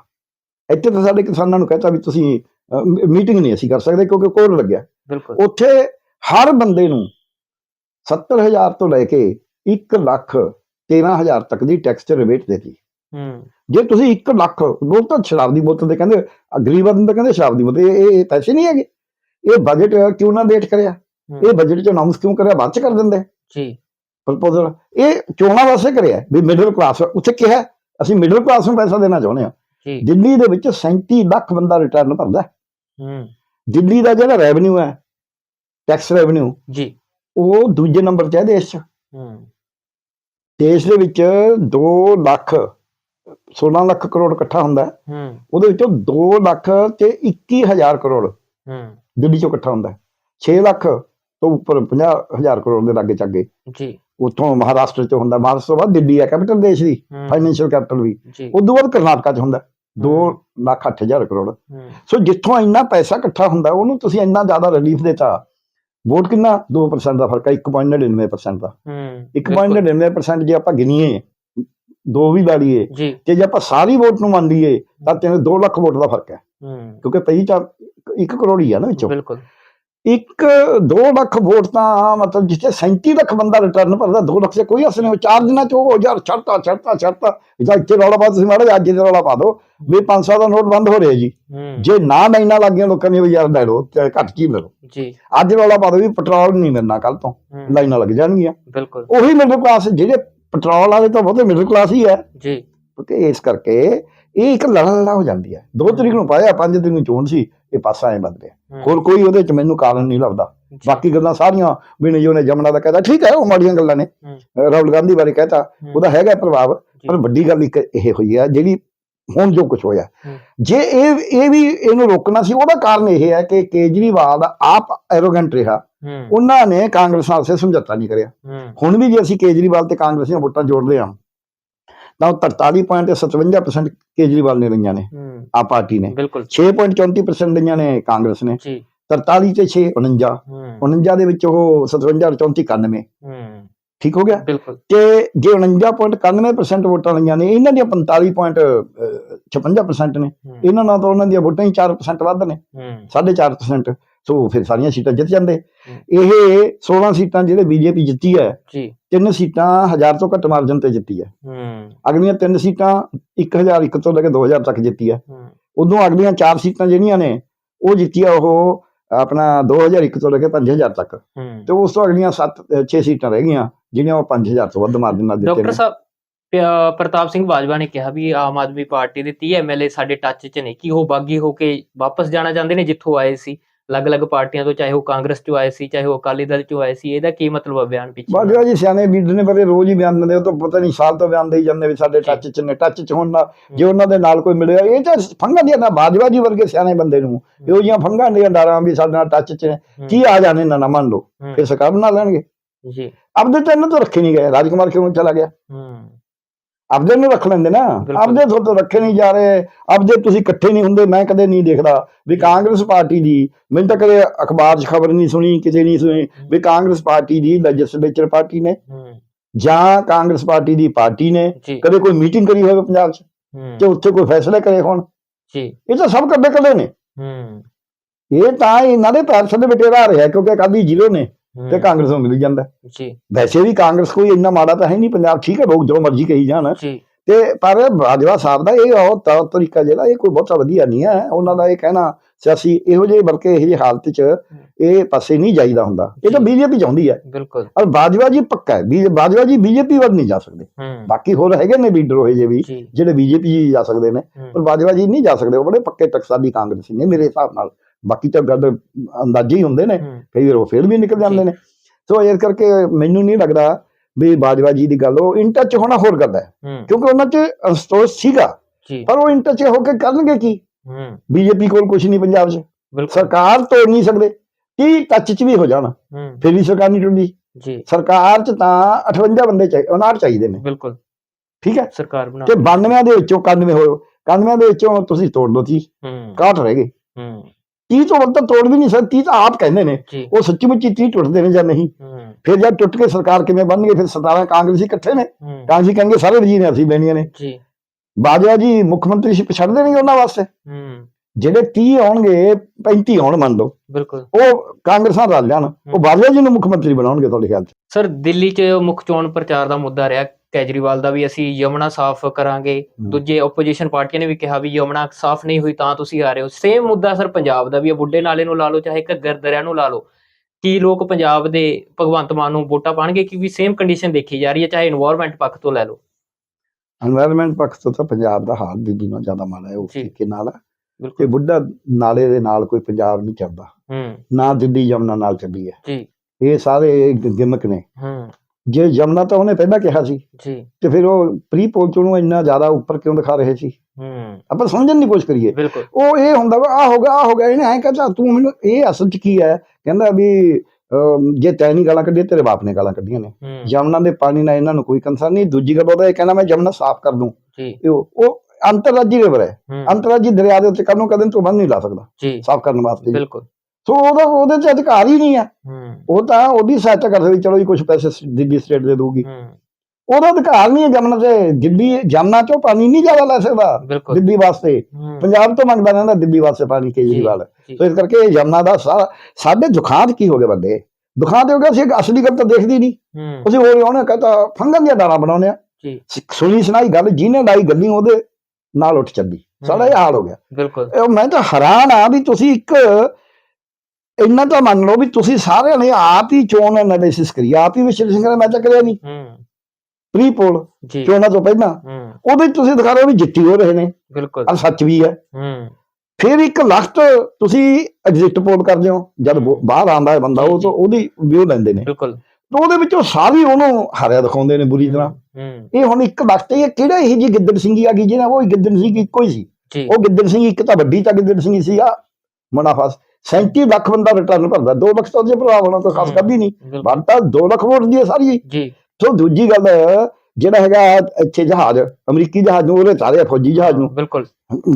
ਇੱਥੇ ਤਾਂ ਸਾਡੇ ਕਿਸਾਨਾਂ ਨੂੰ ਕਹਿੰਦਾ ਵੀ ਤੁਸੀਂ ਮੀਟਿੰਗ ਨਹੀਂ ਅਸੀਂ ਕਰ ਸਕਦੇ ਕਿਉਂਕਿ ਕੋਰ ਲੱਗਿਆ। ਬਿਲਕੁਲ। ਉੱਥੇ ਹਰ ਬੰਦੇ ਨੂੰ 70000 ਤੋਂ ਲੈ ਕੇ 1 ਲੱਖ 13000 ਤੱਕ ਦੀ ਟੈਕਸ ਤੇ ਰਿਬੇਟ ਦੇਤੀ। ਹੂੰ। ਜੇ ਤੁਸੀਂ 1 ਲੱਖ ਲੋਕ ਤਾਂ ਸ਼ਰਾਬ ਦੀ ਬੋਤਲ ਦੇ ਕਹਿੰਦੇ ਗਰੀਬ ਆਦਮੀ ਤਾਂ ਕਹਿੰਦੇ ਸ਼ਰਾਬ ਦੀ ਬੋਤਲ ਇਹ ਇਹ- ਪੈਸੇ ਨਹੀਂ ਹੈਗੇ। ਇਹ ਬਜਟ ਕਿਉਂ ਨਾ ਲੇਟ ਕਰਿਆ? ਇਹ ਬਜਟ ਚ ਅਨਾਉਂਸ ਕਿਉਂ ਕਰਿਆ? ਬਾਅਦ ਚ ਕਰ ਦਿੰਦੇ। ਜੀ। ਪ੍ਰਪੋਜ਼ਲ ਇਹ ਚੋਣਾਂ ਵਾਸਤੇ ਕਰਿਆ ਵੀ ਮਿਡਲ ਕਲਾਸ ਉੱਥੇ ਕਿਹਾ ਅਸੀਂ ਮਿਡਲ ਕਲਾਸ ਨੂੰ ਪੈਸਾ ਦੇਣਾ ਚਾਹੁੰਦੇ ਹਾਂ। ਜੀ। ਦਿੱਲੀ ਦੇ ਵਿੱਚ 37 ਲੱਖ ਬੰਦਾ ਰਿਟਰਨ ਭਰਦਾ। ਹੂੰ। ਦਿੱਲੀ ਦਾ ਜਿਹੜਾ ਰੈਵਨਿਊ ਹੈ ਟੈਕਸ ਰੈਵਨਿਊ ਜੀ। ਉਹ ਦੂਜੇ ਨੰਬਰ 'ਤੇ ਹੈ ਦੇਸ਼ 'ਚ। ਹੂੰ। ਦੇਸ਼ ਦੇ ਵਿੱਚ 2 ਲੱਖ 16 ਲੱਖ ਕਰੋੜ ਇਕੱਠਾ ਹੁੰਦਾ ਹੈ। ਉਹਦੇ ਵਿੱਚੋਂ 2 ਲੱਖ ਤੇ 21 ਹਜ਼ਾਰ ਕਰੋੜ ਹੂੰ। ਦਿੱਲੀ 'ਚੋਂ ਇਕੱਠਾ ਹੁੰਦਾ ਹੈ। 6 ਲੱਖ ਤੋਂ ਉੱਪਰ 50 ਹਜ਼ਾਰ ਕਰੋੜ ਦੇ ਲਾਗੇ ਚੱਗੇ। ਜੀ। ਉੱਥੋਂ ਮਹਾਰਾਸ਼ਟਰ 'ਚ ਹੁੰਦਾ ਮਹਾਰਾਸ਼ਟਰ ਤੋਂ ਬਾਅਦ ਦਿੱਲੀ ਹੈ ਕੈਪੀਟਲ ਦੇਸ਼ ਦੀ ਫਾਈਨੈਂਸ਼ੀਅਲ ਕੈਪੀਟਲ ਵੀ। ਉਦੋਂ ਬਾਅਦ ਕਰਨਾਟਕਾ 'ਚ ਹੁੰਦਾ 2 ਲੱਖ 8 ਹਜ਼ਾਰ ਕਰੋੜ। ਹੂੰ। ਸੋ ਜਿੱਥੋਂ ਇੰਨਾ ਪੈਸਾ ਇਕੱਠਾ ਹੁੰਦਾ ਉਹਨੂੰ ਤੁਸੀਂ ਇੰਨਾ ਜ਼ਿਆਦਾ ਰਿਲੀਫ ਦਿੱਤਾ ਵੋਟ ਕਿੰਨਾ? 2% ਦਾ ਫ਼ਰਕ ਹੈ 1.99% ਦਾ। ਹੂੰ 1.99% ਜੇ ਆਪਾਂ ਗਿਣੀਏ ਦੋ ਵੀ ਲਾ ਲਈਏ ਜੀ। ਤੇ ਜੇ ਆਪਾਂ ਸਾਰੀ ਵੋਟ ਨੂੰ ਮੰਨ ਲਈਏ ਤਾਂ ਤੈਨੂੰ 2 ਲੱਖ ਵੋਟ ਦਾ ਫ਼ਰਕ ਹੈ। ਹੂੰ। ਕਿਉਂਕਿ ਪਈ ਤਾਂ 1 ਕਰੋੜ ਹੀ ਆ ਨਾ ਵਿੱਚੋਂ। ਬਿਲਕੁਲ। ਇੱਕ 2 ਲੱਖ ਵੋਟ ਤਾਂ ਮਤਲਬ ਜਿੱਥੇ 37 ਲੱਖ ਬੰਦਾ ਰਿਟਰਨ ਭਰਦਾ 2 ਲੱਖ ਸੇ ਕੋਈ ਅਸਰ ਨਹੀਂ। ਚਾਰ ਦਿਨਾਂ ਚ ਉਹ ਯਾਰ ਛੱਡਤਾ ਛੱਡਤਾ ਛੱਡਤਾ। ਜਾਂ ਇੱਥੇ ਰੌਲਾ ਪਾ ਤੁਸੀਂ ਮਾੜਾ ਅੱਜ ਦੇ ਰੌਲਾ ਪਾ ਦਿਓ ਵੀ 500 ਦਾ ਨੋਟ ਬੰਦ ਹੋ ਰਿਹਾ ਜੀ। ਜੇ ਨਾ ਲਾਈਨਾਂ ਲੱਗੀਆਂ ਲੋਕਾਂ ਵੀ ਯਾਰ ਲੈ ਲਓ ਤੇ ਘੱਟ ਕੀ ਮਿਲੋ? ਜੀ। ਅੱਜ ਰੌਲਾ ਪਾ ਦਿਓ ਵੀ ਪੈਟਰੋਲ ਨਹੀਂ ਮਿਲਣਾ ਕੱਲ ਤੋਂ। ਲਾਈਨਾਂ ਲੱਗ ਜਾਣਗੀਆਂ। ਬਿਲਕੁਲ। ਉਹੀ ਮਿਡਲ ਕਲਾਸ ਜਿਹੜੇ ਪੈਟਰੋਲ ਵਾਲੇ ਤਾਂ ਬਹੁਤੇ ਮਿਡਲ ਕਲਾਸ ਹੀ ਹੈ ਜੀ। ਕਿਉਂਕਿ ਇਸ ਕਰਕੇ ਇਹ ਇੱਕ ਲੜਾ ਲੜਾ ਹੋ ਜਾਂਦੀ ਹੈ। ਦੋ ਤਰੀਕ ਨੂੰ ਪਾਇਆ ਪੰਜ ਤਰੀਕ ਨੂੰ ਚੋਣ ਸੀ ਇਹ ਪਾਸਾ ਐ ਹੂੰ, ਹੋਰ ਕੋਈ ਉਹਦੇ ਚ ਮੈਨੂੰ ਕਾਰਨ ਨਹੀਂ ਲੱਭਦਾ। ਜੀ, ਬਾਕੀ ਗੱਲਾਂ ਸਾਰੀਆਂ ਵਿਨਯੋ ਨੇ ਜਮਨਾ ਦਾ ਕਹਿੰਦਾ ਠੀਕ ਹੈ ਉਹ ਮਾੜੀਆਂ ਗੱਲਾਂ ਨੇ। ਰਾਹੁਲ ਗਾਂਧੀ ਬਾਰੇ ਕਹਤਾ ਉਹਦਾ ਹੈਗਾ ਪ੍ਰਭਾਵ ਜੀ, ਪਰ ਵੱਡੀ ਗੱਲ ਇੱਕ ਇਹ ਹੋਈ ਹੈ ਜਿਹੜੀ ਹੁਣ ਜੋ ਕੁਝ ਹੋਇਆ। ਜੇ ਇਹ ਇਹ ਵੀ ਇਹਨੂੰ ਰੋਕਣਾ ਸੀ ਉਹਦਾ ਕਾਰਨ ਇਹ ਹੈ ਕਿ ਕੇਜਰੀਵਾਲ ਆਪ ਐਰੋਗੈਂਟ ਰਿਹਾ। ਉਹਨਾਂ ਨੇ ਕਾਂਗਰਸ ਨਾਲ ਸੇ ਸਮਝੌਤਾ ਨਹੀਂ ਕਰਿਆ। ਹੁਣ ਵੀ ਜੇ ਅਸੀਂ ਕੇਜਰੀਵਾਲ ਤੇ ਕਾਂਗਰਸ ਦੀਆਂ ਵੋਟਾਂ ਜੋੜਦੇ ਹਾਂ ਤਾਂ 43.57% ਕੇਜਰੀਵਾਲ ਨੇ ਲਈਆਂ ਨੇ ਆ ਪਾਰਟੀ ਨੇ। ਬਿਲਕੁਲ। 6.34% ਲਈਆਂ ਨੇ ਕਾਂਗਰਸ ਨੇ। ਜੀ। 43 ਤੇ 6 49 ਹੂੰ। 49 ਦੇ ਵਿੱਚ ਉਹ 57 34 91 ਹੂੰ। ਠੀਕ ਹੋ ਗਿਆ? ਤੇ ਜੇ 49.91% ਵੋਟਾਂ ਲਈਆਂ ਨੇ ਇਹਨਾਂ ਦੀਆਂ 45.56% ਨੇ। ਇਹਨਾਂ ਨਾਲ ਤਾਂ ਉਹਨਾਂ ਦੀਆਂ ਵੋਟਾਂ ਹੀ 4% ਵੱਧ ਨੇ। ਹੂੰ। 4.5% ਸੋ ਫਿਰ ਸਾਰੀਆਂ ਸੀਟਾਂ ਜਿੱਤ ਜਾਂਦੇ। ਇਹ 16 ਸੀਟਾਂ ਜਿਹੜੇ ਬੀਜੇਪੀ ਜਿੱਤੀ ਹੈ ਜੀ। ਤਿੰਨ ਸੀਟਾਂ 1000 ਤੋਂ ਘੱਟ ਮਾਰਜਨ ਤੇ ਜਿੱਤੀ ਹੈ। ਹੂੰ। ਅਗਲੀਆਂ ਤਿੰਨ ਸੀਟਾਂ 1001 ਤੋਂ ਲੈ ਕੇ 2000 ਤੱਕ ਜਿੱਤੀ ਹੈ। ਉਦੋਂ ਅਗਲੀਆਂ ਚਾਰ ਸੀਟਾਂ ਜਿਹੜੀਆਂ ਨੇ ਉਹ ਜਿੱਤੀ ਆ ਉਹ ਆਪਣਾ 2001 ਤੋਂ ਲੈ ਕੇ 5000 ਤੱਕ। ਤੇ ਉਸ ਤੋਂ ਅਗਲੀਆਂ 7 6 ਸੀਟਾਂ ਰਹਿ ਗਈਆਂ ਜਿਹੜੀਆਂ ਉਹ 5000 ਤੋਂ ਵੱਧ ਮਾਰਜਨ ਨਾਲ ਜਿੱਤੇ ਡਾਕਟਰ ਸਾਹਿਬ ਪ੍ਰਤਾਪ ਸਿੰਘ ਬਾਜਵਾ ਨੇ ਕਿਹਾ ਵੀ ਆਮ ਆਦਮੀ ਪਾਰਟੀ ਦੇ 30 ਐਮਐਲਏ ਸਾਡੇ ਟੱਚ 'ਚ ਨੇ ਕਿ ਉਹ ਬਾਗੀ ਹੋ ਕੇ ਵਾਪਸ ਜਾਣਾ ਚਾਹੁੰਦੇ ਨੇ ਜਿੱਥੋਂ ਆਏ ਸੀ। ਅਲੱਗ-ਅਲੱਗ ਪਾਰਟੀਆਂ ਤੋਂ ਚਾਹੇ ਉਹ ਕਾਂਗਰਸ 'ਚੋਂ ਆਏ ਸੀ ਚਾਹੇ ਉਹ ਅਕਾਲੀ ਦਲ 'ਚੋਂ ਆਏ ਸੀ ਇਹਦਾ ਕੀ ਮਤਲਬ ਹੈ ਬਿਆਨ ਪਿੱਛੇ? ਬਾਜਵਾ ਜੀ ਸਿਆਣੇ ਲੀਡਰ ਨੇ ਇਹ ਰੋਜ਼ ਹੀ ਬਿਆਨ ਦਿੰਦੇ ਉਹ ਤਾਂ ਪਤਾ ਨਹੀਂ ਸਾਲ ਤੋਂ ਬਿਆਨ ਦੇਈ ਜਾਂਦੇ ਵੀ ਸਾਡੇ ਟੱਚ 'ਚ ਨੇ ਟੱਚ 'ਚ ਹੋਣ ਨਾਲ ਜੇ ਉਹਨਾਂ ਦੇ ਨਾਲ ਕੋਈ ਮਿਲਿਆ ਇਹ ਤਾਂ ਫੰਗਾਂ ਦੀਆਂ ਨਾ ਬਾਜਵਾ ਜੀ ਵਰਗੇ ਸਿਆਣੇ ਬੰਦੇ ਨੂੰ ਇਹੋ ਜਿਹੀਆਂ ਫੰਗਾਂ ਦੀਆਂ ਡਾਰਾਂ ਵੀ ਸਾਡੇ ਨਾਲ ਟੱਚ 'ਚ ਨੇ ਕੀ ਆ ਜਾਣੇ ਨਾ ਨਾ ਮੰਨ ਲਓ ਫਿਰ ਸਰਕਾਰ ਬਣਾ ਲੈਣਗੇ। ਜੀ। ਆਪਦੇ ਤਾਂ ਇਹਨਾਂ ਤੋਂ ਰੱਖੇ ਨਹੀਂ ਗਏ ਰਾਜਕੁਮਾਰ ਕਿਉਂ ਚਲਾ ਗਿਆ? ਹੂੰ। ਆਪਦੇ ਨੂੰ ਰੱਖ ਲੈਂਦੇ ਨਾ। ਆਪਦੇ ਤੋਂ ਰੱਖੇ ਨਹੀਂ ਜਾ ਰਹੇ। ਆਪਦੇ ਤੁਸੀਂ ਇਕੱਠੇ ਨਹੀਂ ਹੁੰਦੇ ਮੈਂ ਕਦੇ ਨਹੀਂ ਦੇਖਦਾ ਵੀ ਕਾਂਗਰਸ ਪਾਰਟੀ ਦੀ ਮੈਨੂੰ ਤਾਂ ਕਦੇ ਅਖਬਾਰ 'ਚ ਖਬਰ ਨਹੀਂ ਸੁਣੀ ਕਿਤੇ ਨਹੀਂ ਸੁਣੀ ਵੀ ਕਾਂਗਰਸ ਪਾਰਟੀ ਦੀ ਲੈਜਿਸਲੇਚਰ ਪਾਰਟੀ ਨੇ ਜਾਂ ਕਾਂਗਰਸ ਪਾਰਟੀ ਦੀ ਪਾਰਟੀ ਨੇ ਕਦੇ ਕੋਈ ਮੀਟਿੰਗ ਕਰੀ ਹੋਵੇ ਪੰਜਾਬ 'ਚ ਤੇ ਉੱਥੇ ਕੋਈ ਫੈਸਲੇ ਕਰੇ ਹੋਣ। ਜੀ। ਇਹ ਤਾਂ ਸਭ ਕੱਢੇ ਕੱਢੇ ਨੇ। ਹੂੰ। ਇਹ ਤਾਂ ਇਹਨਾਂ ਦੇ ਪੈਰ ਥੱਲੇ ਬਟੇਰਾ ਰਿਹਾ ਕਿਉਂਕਿ ਅਕਾਲੀ ਜ਼ੀਰੋ ਨੇ ਤੇ ਕਾਂਗਰਸ ਨੂੰ ਮਿਲ ਜਾਂਦਾ। ਜੀ। ਵੈਸੇ ਵੀ ਕਾਂਗਰਸ ਕੋਈ ਇੰਨਾ ਮਾੜਾ ਤਾਂ ਹੈ ਨਹੀਂ ਪੰਜਾਬ ਠੀਕ ਹੈ ਲੋਕ ਜੋ ਮਰਜ਼ੀ ਕਹੀ ਜਾਣ। ਜੀ। ਤੇ ਪਰ ਬਾਜਵਾ ਸਾਹਿਬ ਦਾ ਇਹ ਉਹ ਤੌਰ ਤਰੀਕਾ ਜਿਹੜਾ ਇਹ ਕੋਈ ਬਹੁਤਾ ਵਧੀਆ ਨਹੀਂ ਹੈ। ਉਹਨਾਂ ਦਾ ਇਹ ਕਹਿਣਾ ਸਿਆਸੀ ਇਹੋ ਜਿਹੇ ਬਲਕਿ ਇਹੋ ਜਿਹੀ ਹਾਲਤ 'ਚ ਇਹ ਪਾਸੇ ਨਹੀਂ ਜਾਈਦਾ ਹੁੰਦਾ। ਇਹ ਤਾਂ ਜੀ। ਬੀਜੇਪੀ ਚਾਹੁੰਦੀ ਹੈ। ਬਿਲਕੁਲ। ਔਰ ਬਾਜਵਾ ਜੀ ਪੱਕਾ ਹੈ। ਬਾਜਵਾ ਜੀ ਬੀਜੇਪੀ ਵੱਲ ਨਹੀਂ ਜਾ ਸਕਦੇ। ਬਾਕੀ ਹੋਰ ਹੈਗੇ ਨੇ ਲੀਡਰ ਹੋਏ ਜੇ ਵੀ ਜੀ। ਜਿਹੜੇ ਬੀਜੇਪੀ ਜਾ ਸਕਦੇ ਨੇ। ਪਰ ਬਾਜਵਾ ਜੀ ਨਹੀਂ ਜਾ ਸਕਦੇ। ਉਹ ਬੜੇ ਪੱਕੇ ਟਕਸਾਲੀ ਕਾਂਗਰਸੀ ਨੇ ਮੇਰੇ ਹਿਸਾਬ ਨਾਲ। ਬਾਕੀ ਤਾਂ ਗੱਲ ਅੰਦਾਜ਼ੇ ਹੀ ਹੁੰਦੇ ਨੇ ਕਈ ਵਾਰ ਉਹ ਫੇਲ ਵੀ ਨਿਕਲ ਜਾਂਦੇ ਨੇ। ਸੋ ਇਸ ਕਰਕੇ ਮੈਨੂੰ ਨਹੀਂ ਲੱਗਦਾ ਵੀ ਬਾਜਵਾ ਜੀ ਦੀ ਗੱਲ ਉਹ ਇਨ ਟੱਚ ਹੋਣਾ ਹੋਰ ਗੱਲ ਹੈ। ਕਿਉਂਕਿ ਉਹਨਾਂ 'ਚ ਅਸਤੋਸ਼ ਸੀਗਾ। ਜੀ। ਪਰ ਉਹ ਇਨ ਟੱਚ ਹੋ ਕੇ ਕਰਨਗੇ ਕੀ? ਬੀਜੇਪੀ ਕੋਲ ਕੁਝ ਨਹੀਂ ਪੰਜਾਬ 'ਚ। ਸਰਕਾਰ ਤੋੜ ਨਹੀਂ ਸਕਦੇ। ਕੀ ਟੱਚ 'ਚ ਵੀ ਹੋ ਜਾਣ। ਫਿਰ ਵੀ ਸਰਕਾਰ ਨਹੀਂ ਟੁੱਟਦੀ। ਜੀ। ਸਰਕਾਰ 'ਚ ਤਾਂ 58 ਬੰਦੇ ਚਾਹੀਦੇ 59 ਚਾਹੀਦੇ ਨੇ। ਬਿਲਕੁਲ। ਠੀਕ ਹੈ? ਸਰਕਾਰ ਬਣਾ ਤੇ 92 ਦੇ ਵਿੱਚੋਂ 91 ਹੋਏ 91 ਦੇ ਵਿੱਚੋਂ ਤੁਸੀਂ ਤੋੜ ਦੋ 30 ਹੂੰ। 61 ਰਹਿ ਗਏ। 30 ਤੋਂ ਵੱਧ ਤਾਂ ਤੋੜ ਵੀ ਨਹੀਂ ਸਕਦੇ 30 ਤਾਂ ਆਪ ਕਹਿੰਦੇ ਨੇ। ਉਹ ਸੱਚੀ ਮੁੱਚੀ 30 ਟੁੱਟਦੇ ਨੇ ਜਾਂ ਨਹੀਂ? ਫਿਰ ਜਦ ਟੁੱਟ ਕੇ ਸਰਕਾਰ ਕਿਵੇਂ ਬਣਨਗੇ ਫਿਰ 17 ਕਾਂਗਰਸੀ ਇਕੱਠੇ ਨੇ। ਕਾਂਗਰਸੀ ਕਹਿੰਗੇ ਸਾਰੇ ਵਜ਼ੀਰ ਨੇ ਅਸੀਂ ਲੈਣੀਆਂ ਨੇ। ਜੀ। ਬਾਜਵਾ ਜੀ ਮੁੱਖ ਮੰਤਰੀ ਸੀ ਛੱਡ ਦੇਣਗੇ ਉਹਨਾਂ ਵਾਸਤੇ। ਜਿਹੜੇ 30 ਆਉਣਗੇ 35 ਆਉਣ ਮੰਨ ਲਓ। ਬਿਲਕੁਲ। ਉਹ ਕਾਂਗਰਸਾਂ ਰਲ ਜਾਣ। ਉਹ ਬਾਜਵਾ ਜੀ ਨੂੰ ਮੁੱਖ ਮੰਤਰੀ ਬਣਾਉਣਗੇ ਤੁਹਾਡੇ ਖਿਆਲ 'ਚ? ਸਰ ਦਿੱਲੀ 'ਚ ਮੁੱਖ ਚੋਣ ਪ੍ਰਚਾਰ ਦਾ ਮੁੱਦਾ ਰਿਹਾ। ਕੇਜਰੀਵਾਲ ਦਾ ਵੀ ਅਸੀਂ ਯਮਨਾ ਸਾਫ਼ ਕਰਾਂਗੇ। ਦੂਜੇ ਆਪੋਜੀਸ਼ਨ ਪਾਰਟੀਆਂ ਨੇ ਵੀ ਕਿਹਾ ਵੀ ਯਮਨਾ ਸਾਫ਼ ਨਹੀਂ ਹੋਈ ਤਾਂ ਤੁਸੀਂ ਆ ਰਹੇ ਹੋ। ਸੇਮ ਮੁੱਦਾ ਸਰ ਪੰਜਾਬ ਦਾ ਵੀ ਹੈ ਬੁੱਢੇ ਨਾਲੇ ਨੂੰ ਲਾ ਲਓ ਚਾਹੇ ਘੱਗਰ ਦਰਿਆ ਨੂੰ ਲਾ ਲਓ। ਕੀ ਲੋਕ ਪੰਜਾਬ ਦੇ ਭਗਵੰਤ ਮਾਨ ਨੂੰ ਵੋਟਾਂ ਪਾਣਗੇ? ਕਿਉਂਕਿ ਸੇਮ ਕੰਡੀਸ਼ਨ ਦੇਖੀ ਜਾ ਰਹੀ ਹੈ ਚਾਹੇ এনवायरमेंट ਪੱਖ ਤੋਂ ਲੈ ਲਓ। এনवायरमेंट ਪੱਖ ਤੋਂ ਤਾਂ ਪੰਜਾਬ ਦਾ ਹਾਲ ਵੀ ਬੀਮਾ ਜ਼ਿਆਦਾ ਮਾੜਾ ਹੈ ਉਸ ਤਰੀਕੇ ਨਾਲ ਬਿਲਕੁਲ। ਬੁੱਢਾ ਨਾਲੇ ਦੇ ਨਾਲ ਕੋਈ ਪੰਜਾਬ ਨਹੀਂ ਚੱਲਦਾ। ਹੂੰ। ਨਾ ਦਿੱਲੀ ਯਮਨਾ ਨਾਲ ਚੱਲੀ ਹੈ। ਜੀ। ਇਹ ਸਾਰੇ ਗਿਮਕ ਨੇ। ਹੂੰ। ਜੇ ਯਮਨਾ ਤਾਂ ਉਹਨੇ ਪਹਿਲਾਂ ਕਿਹਾ ਸੀ ਜੀ। ਤੇ ਫਿਰ ਉਹ ਪ੍ਰੀ ਪੋਲ ਚ ਉਹਨੂੰ ਇੰਨਾ ਜ਼ਿਆਦਾ ਉੱਪਰ ਕਿਉਂ ਦਿਖਾ ਰਹੇ ਸੀ? ਹੂੰ। ਆਪਾਂ ਸਮਝਣ ਦੀ ਕੋਸ਼ਿਸ਼ ਕਰੀਏ। ਬਿਲਕੁਲ। ਉਹ ਇਹ ਹੁੰਦਾ ਵਾ ਆ ਹੋ ਗਿਆ ਆ ਹੋ ਗਿਆ ਇਹਨੇ ਐਂ ਕਹਤਾ ਤੂੰ ਮੈਨੂੰ ਇਹ ਅਸਲ ਚ ਕੀ ਹੈ? ਕਹਿੰਦਾ ਵੀ ਅਮ, ਜੇ ਤੈਂ ਨਹੀਂ ਗਾਲਾਂ ਕੱਢੀਆਂ ਤੇਰੇ ਬਾਪ ਨੇ ਗਾਲਾਂ ਕੱਢੀਆਂ ਨੇ। ਹੂੰ। ਯਮਨਾ ਦੇ ਪਾਣੀ ਨਾਲ ਇਹਨਾਂ ਨੂੰ ਕੋਈ ਕੰਸਰਨ ਨਹੀਂ। ਦੂਜੀ ਗੱਲ ਉਹਦਾ ਇਹ ਕਹਿੰਦਾ ਮੈਂ ਯਮਨਾ ਸਾਫ਼ ਕਰ ਦੂੰ। ਜੀ। ਇਹ ਉਹ ਉਹ ਅੰਤਰਰਾਜੀ ਰਿਵਰ ਹੈ। ਹੂੰ। ਅੰਤਰਰਾਜੀ ਦਰਿਆ ਦੇ ਉੱਤੇ ਕਦੋਂ ਕਦੇ ਤੋਂ ਬੰਦ ਨਹੀਂ ਲਾ ਸਕਦਾ। ਜੀ। ਸਾਫ਼ ਕਰਨ ਵਾਸਤੇ। ਬਿਲਕੁਲ। ਸੋ ਉਹਦਾ ਉਹਦੇ ਚ ਅਧਿਕਾਰ ਹੀ ਨਹੀਂ ਆ। ਹੂੰ। ਉਹ ਤਾਂ ਉਹਦੀ ਸਹਾਇਤਾ ਕਰ ਸਕਦੀ ਚਲੋ ਜੀ ਕੁਝ ਪੈਸੇ ਸ- ਦਿੱਲੀ ਸਟੇਟ ਦੇ ਦਊਗੀ। ਉਹਦਾ ਅਧਿਕਾਰ ਨਹੀਂ ਹੈ ਜਮਨਾ ਤੇ ਦਿੱਲੀ ਜਮਨਾ ਚੋਂ ਪਾਣੀ ਨਹੀਂ ਜ਼ਿਆਦਾ ਲੈ ਸਕਦਾ ਦਿੱਲੀ ਵਾਸਤੇ। ਪੰਜਾਬ ਤੋਂ ਮੰਗਦਾ ਰਹਿੰਦਾ ਦਿੱਲੀ ਵਾਸਤੇ ਪਾਣੀ ਕੇਜਰੀਵਾਲ। ਜੀ ਸੋ ਇਸ ਕਰਕੇ ਇਹ ਜਮਨਾ ਦਾ ਸਾਡੇ ਦੁਖਾਂਤ ਕੀ ਹੋ ਗਏ ਬੰਦੇ? ਦੁਖਾਂਤ ਹੋ ਗਿਆ ਅਸੀਂ ਅਸਲੀ ਗੱਲ ਤਾਂ ਦੇਖਦੀ ਨਹੀਂ। ਅਸੀਂ ਹੋਰ ਉਹਨੇ ਕਹਤਾ ਫੰਗਨ ਦੀਆਂ ਡਾਰਾਂ ਬਣਾਉਂਦੇ ਆ ਜੀ। ਸੁਣੀ ਸੁਣਾਈ ਗੱਲ ਜਿਹਨੇ ਲਾਈ ਗੱਲੀ ਉਹਦੇ ਨਾਲ ਉੱਠ ਚੱਲੀ। ਸਾਡਾ ਇਹ ਹਾਲ ਹੋ ਗਿਆ। ਬਿਲਕੁਲ। ਮੈਂ ਤਾਂ ਹੈਰਾਨ ਆ ਵੀ ਤੁਸੀਂ ਇੱਕ ਇੰਨਾ ਤਾਂ ਮੰਨ ਲਓ ਵੀ ਤੁਸੀਂ ਸਾਰਿਆਂ ਨੇ ਆਪ ਹੀ ਚੋਣ ਐਨਾਲਿਸਿਸ ਕਰੀ ਆਪ ਹੀ ਵਿਸ਼ਲੇਸ਼ਣ ਕਰਿਆ ਮੈਂ ਤਾਂ ਕਰਿਆ ਨਹੀਂ। ਹੂੰ। ਪ੍ਰੀ ਪੋਲ ਚੋਣਾਂ ਤੋਂ ਪਹਿਲਾਂ। ਹੂੰ। ਉਹਦੇ 'ਚ ਤੁਸੀਂ ਦਿਖਾ ਰਹੇ ਹੋ ਵੀ ਜਿੱਤੀ ਹੋ ਰਹੇ ਨੇ। ਬਿਲਕੁਲ। ਆ ਸੱਚ ਵੀ ਹੈ। ਹੂੰ। ਫਿਰ ਇੱਕ ਲਖਤ ਤੁਸੀਂ ਐਗਜ਼ਿਟ ਪੋਲ ਕਰਦੇ ਹੋ ਜਦ ਬਾਹਰ ਆਂਦਾ ਹੈ ਬੰਦਾ ਉਹ ਤੋਂ ਉਹਦੀ ਵਿਊ ਲੈਂਦੇ ਨੇ। ਬਿਲਕੁਲ। ਤਾਂ ਉਹਦੇ ਵਿੱਚੋਂ ਸਾਰੀ ਉਹਨੂੰ ਹਾਰਿਆ ਦਿਖਾਉਂਦੇ ਨੇ ਬੁਰੀ ਤਰ੍ਹਾਂ। ਇਹ ਹੁਣ ਇੱਕ ਲਖਤ ਇਹ ਕਿਹੜਾ ਇਹ ਜੀ ਗਿੱਦੜ ਸਿੰਘੀ ਆ ਗਈ ਜਿਹਨਾਂ ਉਹ ਗਿੱਦੜ ਸਿੰਘ ਇੱਕੋ ਹੀ ਸੀ? ਉਹ ਗਿੱਦੜ ਸਿੰਘ ਇੱਕ ਤਾਂ ਵੱਡੀ ਤਾਂ ਗਿੱਦੜ ਸਿੰਘ ਸੀ ਆ ਮੁਨਾਫਾ 37 ਲੱਖ ਬੰਦਾ ਰਿਟਰਨ ਭਰਦਾ 2 ਲੱਖ ਤਾਂ ਉਹਦੇ ਪ੍ਰਭਾਵ ਹੋਣਾ ਤਾਂ ਖਾਸ ਕਰਦੀ ਨਹੀਂ। ਤਾਂ 2 ਲੱਖ ਵੋਟ ਦੀ ਹੈ ਸਾਰੀ। ਜੀ। ਸੋ ਦੂਜੀ ਗੱਲ ਜਿਹੜਾ ਹੈਗਾ ਇੱਥੇ ਜਹਾਜ਼ ਅਮਰੀਕੀ ਜਹਾਜ਼ ਨੂੰ ਉਹਨੇ ਤਾਰਿਆ ਫੌਜੀ ਜਹਾਜ਼ ਨੂੰ। ਬਿਲਕੁਲ।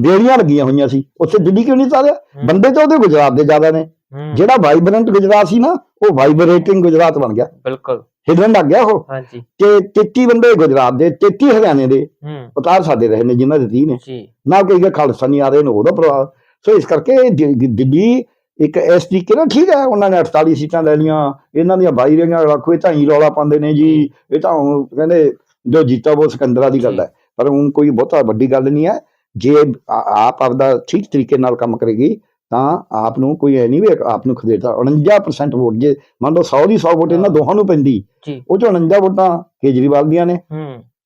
ਬੇੜੀਆਂ ਲੱਗੀਆਂ ਹੋਈਆਂ ਸੀ। ਉੱਥੇ ਦਿੱਲੀ ਕਿਉਂ ਨਹੀਂ ਤਾਰਿਆ? ਬੰਦੇ ਤਾਂ ਉਹਦੇ ਗੁਜਰਾਤ ਦੇ ਜ਼ਿਆਦਾ ਨੇ। ਜਿਹੜਾ ਵਾਈਬ੍ਰੈਂਟ ਗੁਜਰਾਤ ਸੀ ਨਾ ਉਹ ਵਾਈਬ੍ਰੇਟਿੰਗ ਗੁਜਰਾਤ ਬਣ ਗਿਆ। ਬਿਲਕੁਲ। ਹਿੱਲਣ ਲੱਗ ਗਿਆ ਉਹ। ਹਾਂਜੀ। ਤੇ 33 ਬੰਦੇ ਗੁਜਰਾਤ ਦੇ 33 ਹਰਿਆਣੇ ਦੇ ਉਤਾਰ ਸਾਡੇ ਰਹੇ ਨੇ ਜਿਨ੍ਹਾਂ ਦੇ 30 ਨੇ। ਨਾ ਕੋਈ ਕਿ ਖਾਲਸਾਨੀ ਆ ਰਹੇ ਨੇ ਉਹਦਾ ਪ੍ਰਭਾਵ ਸੋ ਇਸ ਕਰਕੇ ਦਿੱਲੀ ਇੱਕ ਇਸ ਤਰੀਕੇ ਨਾਲ ਠੀਕ ਹੈ ਉਹਨਾਂ ਨੇ 48 ਸੀਟਾਂ ਲੈ ਲਈਆਂ ਇਹਨਾਂ ਦੀਆਂ 22 ਰਹੀਆਂ ਰੱਖੋ ਇਹ ਤਾਂ ਹੀ ਰੌਲਾ ਪਾਉਂਦੇ ਨੇ ਜੀ। ਇਹ ਤਾਂ ਹੁਣ ਕਹਿੰਦੇ ਜੋ ਜੀਤਾ ਉਹ ਸਿਕੰਦਰਾ ਦੀ ਗੱਲ ਹੈ। ਪਰ ਹੁਣ ਕੋਈ ਬਹੁਤਾ ਵੱਡੀ ਗੱਲ ਨਹੀਂ ਹੈ। ਜੇ ਆਪ ਆਪਦਾ ਠੀਕ ਤਰੀਕੇ ਨਾਲ ਕੰਮ ਕਰੇਗੀ ਤਾਂ ਆਪ ਨੂੰ ਕੋਈ ਐ ਨਹੀਂ ਵੀ ਆਪ ਨੂੰ ਖਦੇੜਦਾ। 49% ਵੋਟ ਜੇ ਮੰਨ ਲਓ 100 ਦੀ 100 ਵੋਟ ਇਹਨਾਂ ਦੋਹਾਂ ਨੂੰ ਪੈਂਦੀ ਉਹ ਚੋਂ 49 ਵੋਟਾਂ ਕੇਜਰੀਵਾਲ ਦੀਆਂ ਨੇ।